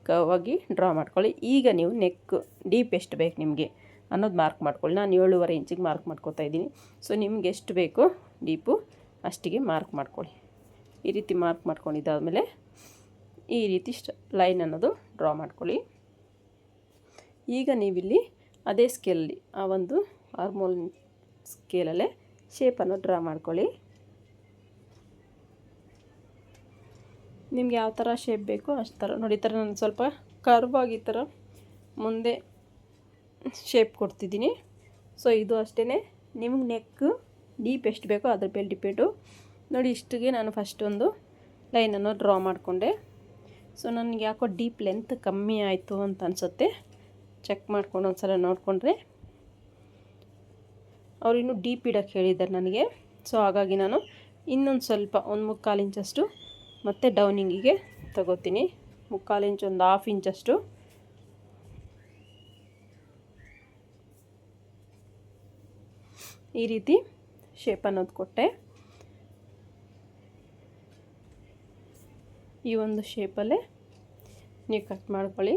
ಕವಾಗಿ ಡ್ರಾ ಮಾಡ್ಕೊಳ್ಳಿ. ಈಗ ನೀವು ನೆಕ್ ಡೀಪ್ ಎಷ್ಟು ಬೇಕು ನಿಮಗೆ ಅನ್ನೋದು ಮಾರ್ಕ್ ಮಾಡ್ಕೊಳ್ಳಿ. ನಾನು ಏಳುವರೆ ಇಂಚಿಗೆ ಮಾರ್ಕ್ ಮಾಡ್ಕೊತಾ ಇದ್ದೀನಿ. ಸೊ ನಿಮ್ಗೆ ಎಷ್ಟು ಬೇಕು ಡೀಪು ಅಷ್ಟಿಗೆ ಮಾರ್ಕ್ ಮಾಡ್ಕೊಳ್ಳಿ. ಈ ರೀತಿ ಮಾರ್ಕ್ ಮಾಡ್ಕೊಂಡಿದ್ದಾದಮೇಲೆ ಈ ರೀತಿ ಲೈನ್ ಅನ್ನೋದು ಡ್ರಾ ಮಾಡ್ಕೊಳ್ಳಿ. ಈಗ ನೀವಿಲ್ಲಿ ಅದೇ ಸ್ಕೇಲಲ್ಲಿ ಆ ಒಂದು ಹಾರ್ಮೋನ್ ಸ್ಕೇಲಲ್ಲೇ ಶೇಪನ್ನು ಡ್ರಾ ಮಾಡ್ಕೊಳ್ಳಿ. ನಿಮ್ಗೆ ಯಾವ ಥರ ಶೇಪ್ ಬೇಕೋ ಅಷ್ಟು ಥರ. ನೋಡಿ, ಈ ಥರ ನಾನು ಸ್ವಲ್ಪ ಕರ್ವ್ ಆಗಿ ಥರ ಮುಂದೆ ಶೇಪ್ ಕೊಡ್ತಿದ್ದೀನಿ. ಸೊ ಇದು ಅಷ್ಟೇ ನಿಮ್ಗೆ ನೆಕ್ ಡೀಪ್ ಎಷ್ಟು ಬೇಕೋ ಅದ್ರ ಮೇಲೆ ಡಿಪೆಂಡು ನೋಡಿ, ಇಷ್ಟಿಗೆ ನಾನು ಫಸ್ಟ್ ಒಂದು ಲೈನನ್ನು ಡ್ರಾ ಮಾಡಿಕೊಂಡೆ. ಸೊ ನನಗೆ ಯಾಕೋ ಡೀಪ್ ಲೆಂತ್ ಕಮ್ಮಿ ಆಯಿತು ಅಂತ ಅನಿಸುತ್ತೆ. ಚೆಕ್ ಮಾಡ್ಕೊಂಡು ಒಂದು ಸಲ ನೋಡಿಕೊಂಡ್ರೆ ಅವ್ರು ಇನ್ನೂ ಡೀಪ್ ಇಡೋಕ್ಕೆ ಹೇಳಿದ್ದಾರೆ ನನಗೆ. ಸೊ ಹಾಗಾಗಿ ನಾನು ಇನ್ನೊಂದು ಸ್ವಲ್ಪ ಒಂದು ಮುಕ್ಕಾಲು ಇಂಚಷ್ಟು ಮತ್ತು ಡೌನಿಂಗಿಗೆ ತಗೋತೀನಿ. ಮುಕ್ಕಾಲು ಇಂಚ್ ಒಂದು ಹಾಫ್ ಇಂಚಷ್ಟು. ಈ ರೀತಿ ಶೇಪ್ ಅನ್ನೋದು ಕೊಟ್ಟೆ. ಈ ಒಂದು ಶೇಪಲ್ಲೇ ನೀವು ಕಟ್ ಮಾಡ್ಕೊಳ್ಳಿ.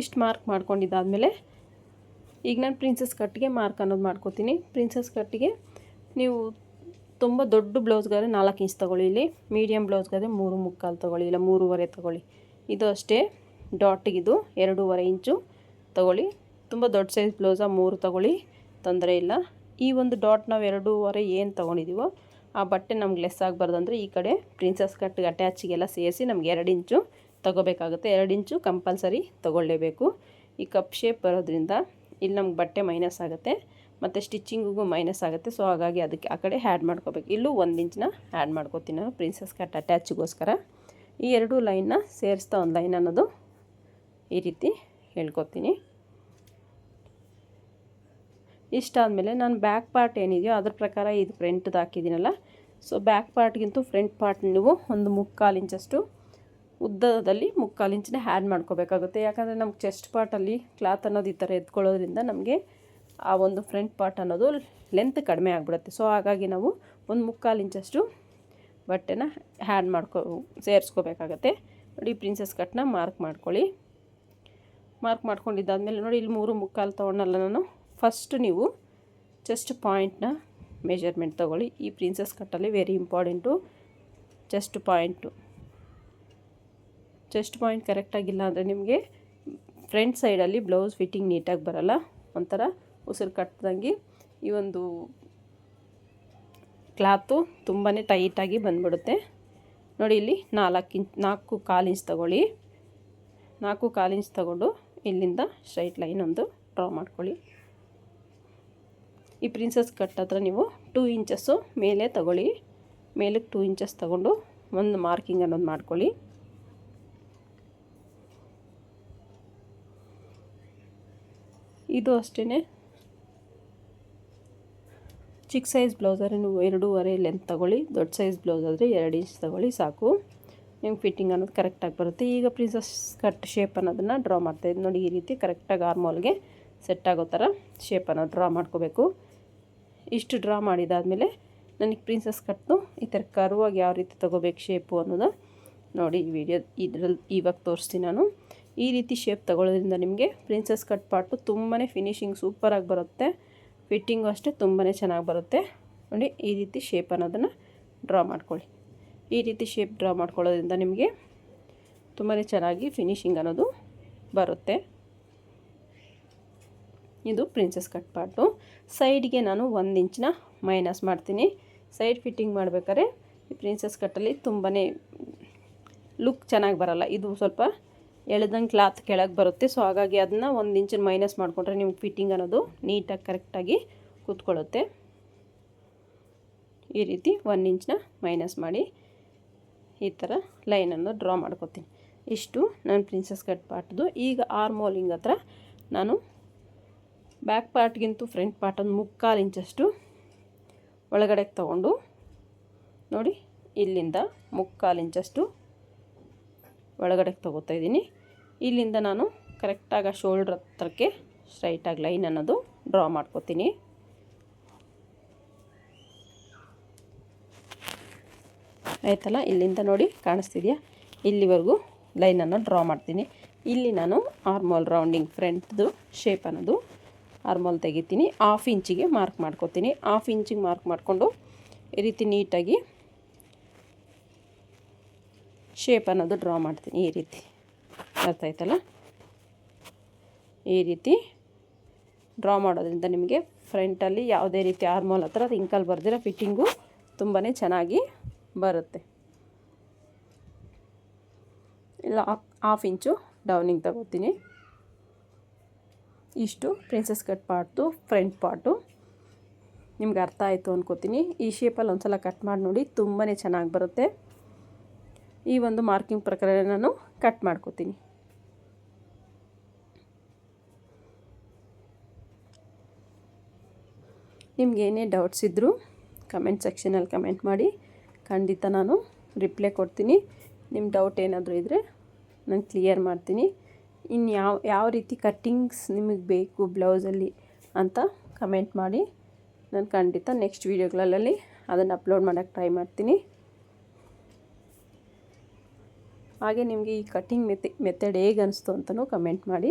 ಇಷ್ಟು ಮಾರ್ಕ್ ಮಾಡ್ಕೊಂಡಿದ್ದಾದಮೇಲೆ ಈಗ ನಾನು ಪ್ರಿನ್ಸಸ್ ಕಟ್ಟಿಗೆ ಮಾರ್ಕ್ ಅನ್ನೋದು ಮಾಡ್ಕೋತೀನಿ. ಪ್ರಿನ್ಸಸ್ ಕಟ್ಟಿಗೆ ನೀವು ತುಂಬ ದೊಡ್ಡ ಬ್ಲೌಸ್ಗಾದ್ರೆ ನಾಲ್ಕು ಇಂಚ್ ತೊಗೊಳ್ಳಿ ಇಲ್ಲಿ ಮೀಡಿಯಮ್ ಬ್ಲೌಸ್ಗಾದ್ರೆ ಮೂರು ಮುಕ್ಕಾಲು ತೊಗೊಳ್ಳಿ, ಇಲ್ಲ ಮೂರುವರೆ ತೊಗೊಳ್ಳಿ. ಇದು ಅಷ್ಟೇ ಡಾಟಿಗಿದು ಎರಡೂವರೆ ಇಂಚು ತೊಗೊಳ್ಳಿ. ತುಂಬ ದೊಡ್ಡ ಸೈಜ್ ಬ್ಲೌಸ ಮೂರು ತೊಗೊಳ್ಳಿ, ತೊಂದರೆ ಇಲ್ಲ. ಈ ಒಂದು ಡಾಟ್ ನಾವು ಎರಡೂವರೆ ಏನು ತೊಗೊಂಡಿದ್ದೀವೋ ಆ ಬಟ್ಟೆ ನಮ್ಗೆ ಲೆಸ್ ಆಗಬಾರ್ದು ಅಂದರೆ ಈ ಕಡೆ ಪ್ರಿನ್ಸಸ್ ಕಟ್ಗೆ ಅಟ್ಯಾಚಿಗೆಲ್ಲ ಸೇರಿಸಿ ನಮ್ಗೆ ಎರಡು ಇಂಚು ತೊಗೋಬೇಕಾಗುತ್ತೆ. ಎರಡು ಇಂಚು ಕಂಪಲ್ಸರಿ ತೊಗೊಳ್ಳೇಬೇಕು. ಈ ಕಪ್ ಶೇಪ್ ಬರೋದ್ರಿಂದ ಇಲ್ಲಿ ನಮ್ಗೆ ಬಟ್ಟೆ ಮೈನಸ್ ಆಗುತ್ತೆ. ಮತ್ತು ಸ್ಟಿಚ್ಚಿಂಗಿಗೂ ಮೈನಸ್ ಆಗುತ್ತೆ. ಸೊ ಹಾಗಾಗಿ ಅದಕ್ಕೆ ಆ ಕಡೆ ಆ್ಯಡ್ ಮಾಡ್ಕೋಬೇಕು. ಇಲ್ಲೂ ಒಂದು ಇಂಚನ್ನ ಆ್ಯಡ್ ಮಾಡ್ಕೋತೀನಿ ನಾನು ಪ್ರಿನ್ಸಸ್ ಕಟ್ ಅಟ್ಯಾಚ್ಗೋಸ್ಕರ ಈ ಎರಡು ಲೈನ್ನ ಸೇರಿಸ್ತಾ ಒಂದು ಲೈನ್ ಅನ್ನೋದು ಈ ರೀತಿ ಹೇಳ್ಕೊತೀನಿ. ಇಷ್ಟಾದಮೇಲೆ ನಾನು ಬ್ಯಾಕ್ ಪಾರ್ಟ್ ಏನಿದೆಯೋ ಅದ್ರ ಪ್ರಕಾರ ಇದು ಫ್ರಂಟ್ದು ಹಾಕಿದ್ದೀನಲ್ಲ. ಸೊ ಬ್ಯಾಕ್ ಪಾರ್ಟ್ಗಿಂತೂ ಫ್ರಂಟ್ ಪಾರ್ಟ್ ನೀವು ಒಂದು ಮುಕ್ಕಾಲು ಇಂಚಷ್ಟು ಉದ್ದದಲ್ಲಿ ಮುಕ್ಕಾಲು ಹ್ಯಾಡ್ ಮಾಡ್ಕೋಬೇಕಾಗುತ್ತೆ. ಯಾಕಂದರೆ ನಮ್ಗೆ ಚೆಸ್ಟ್ ಪಾರ್ಟಲ್ಲಿ ಕ್ಲಾತ್ ಅನ್ನೋದು ಈ ಥರ ಎತ್ಕೊಳ್ಳೋದ್ರಿಂದ ನಮಗೆ ಆ ಒಂದು ಫ್ರಂಟ್ ಪಾರ್ಟ್ ಅನ್ನೋದು ಲೆಂತ್ ಕಡಿಮೆ ಆಗಿಬಿಡುತ್ತೆ. ಸೊ ಹಾಗಾಗಿ ನಾವು ಒಂದು ಮುಕ್ಕಾಲು ಇಂಚಷ್ಟು ಬಟ್ಟೆನ ಹ್ಯಾಡ್ ಮಾಡ್ಕೊ, ಸೇರಿಸ್ಕೋಬೇಕಾಗತ್ತೆ. ನೋಡಿ ಪ್ರಿನ್ಸಸ್ ಕಟ್ನ ಮಾರ್ಕ್ ಮಾಡ್ಕೊಳ್ಳಿ. ಮಾರ್ಕ್ ಮಾಡ್ಕೊಂಡಿದ್ದಾದಮೇಲೆ ನೋಡಿ, ಇಲ್ಲಿ ಮೂರು ಮುಕ್ಕಾಲು ತೊಗೊಂಡಲ್ಲ ನಾನು. ಫಸ್ಟ್ ನೀವು ಚೆಸ್ಟ್ ಪಾಯಿಂಟ್ನ ಮೆಜರ್ಮೆಂಟ್ ತೊಗೊಳ್ಳಿ. ಈ princess ಕಟ್ಟಲ್ಲಿ very important chest point chest point ಕರೆಕ್ಟಾಗಿಲ್ಲ ಅಂದರೆ ನಿಮಗೆ ಫ್ರಂಟ್ ಸೈಡಲ್ಲಿ ಬ್ಲೌಸ್ ಫಿಟ್ಟಿಂಗ್ ನೀಟಾಗಿ ಬರಲ್ಲ. ಒಂಥರ ಉಸಿರು ಕಟ್ಟದಂಗೆ ಈ ಒಂದು ಕ್ಲಾತು ತುಂಬಾ ಟೈಟಾಗಿ ಬಂದ್ಬಿಡುತ್ತೆ. ನೋಡಿ ಇಲ್ಲಿ ನಾಲ್ಕು ಇಂಚ್ ನಾಲ್ಕು ಕಾಲು ಇಂಚ್ ತೊಗೊಳ್ಳಿ. ನಾಲ್ಕು ಕಾಲು ಇಂಚ್ ತೊಗೊಂಡು ಇಲ್ಲಿಂದ ಸ್ಟ್ರೈಟ್ ಲೈನ್ ಒಂದು ಡ್ರಾ ಮಾಡ್ಕೊಳ್ಳಿ. ಈ ಪ್ರಿನ್ಸಸ್ ಕಟ್ ಹತ್ರ ನೀವು ಟೂ ಇಂಚಸ್ಸು ಮೇಲೆ ತಗೊಳ್ಳಿ. ಮೇಲಕ್ಕೆ ಟೂ ಇಂಚಸ್ ತಗೊಂಡು ಒಂದು ಮಾರ್ಕಿಂಗ್ ಅನ್ನೋದು ಮಾಡ್ಕೊಳ್ಳಿ. ಇದು ಅಷ್ಟೇ ಚಿಕ್ಕ ಸೈಜ್ ಬ್ಲೌಸ್ ಆದರೆ ನೀವು ಎರಡೂವರೆ ಲೆಂತ್ ತೊಗೊಳ್ಳಿ, ದೊಡ್ಡ ಸೈಜ್ ಬ್ಲೌಸ್ ಆದರೆ ಎರಡು ಇಂಚ್ ತೊಗೊಳ್ಳಿ, ಸಾಕು. ನಿಮ್ಗೆ ಫಿಟ್ಟಿಂಗ್ ಅನ್ನೋದು ಕರೆಕ್ಟಾಗಿ ಬರುತ್ತೆ. ಈಗ ಪ್ರಿನ್ಸಸ್ ಕಟ್ ಶೇಪ್ ಅನ್ನೋದನ್ನು ಡ್ರಾ ಮಾಡ್ತಾಯಿದ್ದು ನೋಡಿ ಈ ರೀತಿ ಕರೆಕ್ಟಾಗಿ ಆರ್ಮೋಲ್ಗೆ ಸೆಟ್ ಆಗೋ ಥರ ಶೇಪನ್ನು ಡ್ರಾ ಮಾಡ್ಕೋಬೇಕು. ಇಷ್ಟು ಡ್ರಾ ಮಾಡಿದಾದಮೇಲೆ ನನಗೆ ಪ್ರಿನ್ಸಸ್ ಕಟ್ನು ಈ ಥರ ಕರುವಾಗಿ ಯಾವ ರೀತಿ ತೊಗೋಬೇಕು ಶೇಪು ಅನ್ನೋದು ನೋಡಿ ಈ ವಿಡಿಯೋ ಇದ್ರಲ್ಲಿ ಇವಾಗ ತೋರಿಸ್ತೀನಿ ನಾನು. ಈ ರೀತಿ ಶೇಪ್ ತಗೊಳ್ಳೋದ್ರಿಂದ ನಿಮಗೆ ಪ್ರಿನ್ಸಸ್ ಕಟ್ ಪಾಟು ತುಂಬಾ ಫಿನಿಶಿಂಗ್ ಸೂಪರಾಗಿ ಬರುತ್ತೆ. ಫಿಟ್ಟಿಂಗು ಅಷ್ಟೇ ತುಂಬಾ ಚೆನ್ನಾಗಿ ಬರುತ್ತೆ. ನೋಡಿ, ಈ ರೀತಿ ಶೇಪ್ ಅನ್ನೋದನ್ನು ಡ್ರಾ ಮಾಡ್ಕೊಳ್ಳಿ. ಈ ರೀತಿ ಶೇಪ್ ಡ್ರಾ ಮಾಡ್ಕೊಳ್ಳೋದ್ರಿಂದ ನಿಮಗೆ ತುಂಬಾ ಚೆನ್ನಾಗಿ ಫಿನಿಶಿಂಗ್ ಅನ್ನೋದು ಬರುತ್ತೆ. ಇದು ಪ್ರಿನ್ಸಸ್ ಕಟ್ ಪಾಟು ಸೈಡ್ಗೆ ನಾನು ಒಂದು ಇಂಚಿನ ಮೈನಸ್ ಮಾಡ್ತೀನಿ. ಸೈಡ್ ಫಿಟ್ಟಿಂಗ್ ಮಾಡಬೇಕಾದ್ರೆ ಈ ಪ್ರಿನ್ಸಸ್ ಕಟ್ಟಲ್ಲಿ ತುಂಬಾ ಲುಕ್ ಚೆನ್ನಾಗಿ ಬರಲ್ಲ. ಇದು ಸ್ವಲ್ಪ ಎಳೆದಂಗೆ ಕ್ಲಾತ್ ಕೆಳಗೆ ಬರುತ್ತೆ. ಸೊ ಹಾಗಾಗಿ ಅದನ್ನ ಒಂದು ಇಂಚಿನ ಮೈನಸ್ ಮಾಡಿಕೊಂಡ್ರೆ ನಿಮ್ಗೆ ಫಿಟ್ಟಿಂಗ್ ಅನ್ನೋದು ನೀಟಾಗಿ ಕರೆಕ್ಟಾಗಿ ಕೂತ್ಕೊಳ್ಳುತ್ತೆ. ಈ ರೀತಿ ಒಂದು ಇಂಚನ್ನ ಮೈನಸ್ ಮಾಡಿ ಈ ಥರ ಲೈನನ್ನು ಡ್ರಾ ಮಾಡ್ಕೊತೀನಿ. ಇಷ್ಟು ನಾನು ಪ್ರಿನ್ಸಸ್ ಕಟ್ ಪಾರ್ಟ್ದು ಈಗ ಆರ್ಮೋಲಿಂಗ್ ಹತ್ರ ನಾನು ಬ್ಯಾಕ್ ಪಾರ್ಟ್ಗಿಂತೂ ಫ್ರಂಟ್ ಪಾರ್ಟ್ ಒಂದು ಮುಕ್ಕಾಲು ಇಂಚಷ್ಟು ಒಳಗಡೆಗೆ ತೊಗೊಂಡು ನೋಡಿ ಇಲ್ಲಿಂದ ಮುಕ್ಕಾಲು ಇಂಚಷ್ಟು ಒಳಗಡೆಗೆ ತೊಗೋತಾ ಇದ್ದೀನಿ. ಇಲ್ಲಿಂದ ನಾನು ಕರೆಕ್ಟಾಗಿ ಆ ಶೋಲ್ಡ್ರ್ ಹತ್ರಕ್ಕೆ ಸ್ಟ್ರೈಟಾಗಿ ಲೈನ್ ಅನ್ನೋದು ಡ್ರಾ ಮಾಡ್ಕೋತೀನಿ. ಆಯ್ತಲ್ಲ? ಇಲ್ಲಿಂದ ನೋಡಿ, ಕಾಣಿಸ್ತಿದೆಯಾ? ಇಲ್ಲಿವರೆಗೂ ಲೈನನ್ನು ಡ್ರಾ ಮಾಡ್ತೀನಿ. ಇಲ್ಲಿ ನಾನು ಆರ್ಮೋಲ್ ರೌಂಡಿಂಗ್ ಫ್ರಂಟ್ದು ಶೇಪ್ ಅನ್ನೋದು ಆರ್ಮೋಲ್ ತೆಗಿತೀನಿ. ಹಾಫ್ ಇಂಚಿಗೆ ಮಾರ್ಕ್ ಮಾಡ್ಕೋತೀನಿ. ಹಾಫ್ ಇಂಚಿಗೆ ಮಾರ್ಕ್ ಮಾಡಿಕೊಂಡು ಈ ರೀತಿ ನೀಟಾಗಿ ಶೇಪ್ ಅನ್ನೋದು ಡ್ರಾ ಮಾಡ್ತೀನಿ ಈ ರೀತಿ. ಅರ್ಥ ಈ ರೀತಿ ಡ್ರಾ ಮಾಡೋದ್ರಿಂದ ನಿಮಗೆ ಫ್ರಂಟಲ್ಲಿ ಯಾವುದೇ ರೀತಿ ಆರ್ಮೋಲ್ ಹತ್ರ ರಿಂಕಲ್ ಬರ್ದಿರೋ ಫಿಟ್ಟಿಂಗು ತುಂಬಾ ಚೆನ್ನಾಗಿ ಬರುತ್ತೆ. ಇಲ್ಲ ಹಾಫ್ ಇಂಚು ಡೌನಿಂಗ್ ತಗೋತೀನಿ. ಇಷ್ಟು ಪ್ರಿನ್ಸಸ್ ಕಟ್ ಪಾರ್ಟ್ದು ಫ್ರಂಟ್ ಪಾರ್ಟು ನಿಮ್ಗೆ ಅರ್ಥ ಆಯಿತು ಅಂದ್ಕೋತೀನಿ ಈ ಶೇಪಲ್ಲಿ ಒಂದು ಸಲ ಕಟ್ ಮಾಡಿ ನೋಡಿ ತುಂಬಾ ಚೆನ್ನಾಗಿ ಬರುತ್ತೆ. ಈ ಒಂದು ಮಾರ್ಕಿಂಗ್ ಪ್ರಕಾರ ನಾನು ಕಟ್ ಮಾಡ್ಕೋತೀನಿ. ನಿಮ್ಗೆ ಏನೇ ಡೌಟ್ಸ್ ಇದ್ದರೂ ಕಮೆಂಟ್ ಸೆಕ್ಷನಲ್ಲಿ ಕಮೆಂಟ್ ಮಾಡಿ. ಖಂಡಿತ ನಾನು ರಿಪ್ಲೈ ಕೊಡ್ತೀನಿ. ನಿಮ್ಮ ಡೌಟ್ ಏನಾದರೂ ಇದ್ದರೆ ನಾನು ಕ್ಲಿಯರ್ ಮಾಡ್ತೀನಿ. ಇನ್ನು ಯಾವ ಯಾವ ರೀತಿ ಕಟ್ಟಿಂಗ್ಸ್ ನಿಮಗೆ ಬೇಕು ಬ್ಲೌಸಲ್ಲಿ ಅಂತ ಕಮೆಂಟ್ ಮಾಡಿ. ನಾನು ಖಂಡಿತ ನೆಕ್ಸ್ಟ್ ವೀಡಿಯೋಗಳಲ್ಲಿ ಅದನ್ನು ಅಪ್ಲೋಡ್ ಮಾಡೋಕ್ಕೆ ಟ್ರೈ ಮಾಡ್ತೀನಿ. ಹಾಗೆ ನಿಮಗೆ ಈ ಕಟ್ಟಿಂಗ್ ಮೆತೆ ಮೆಥಡ್ ಹೇಗೆ ಅನಿಸ್ತು ಅಂತಲೂ ಕಮೆಂಟ್ ಮಾಡಿ.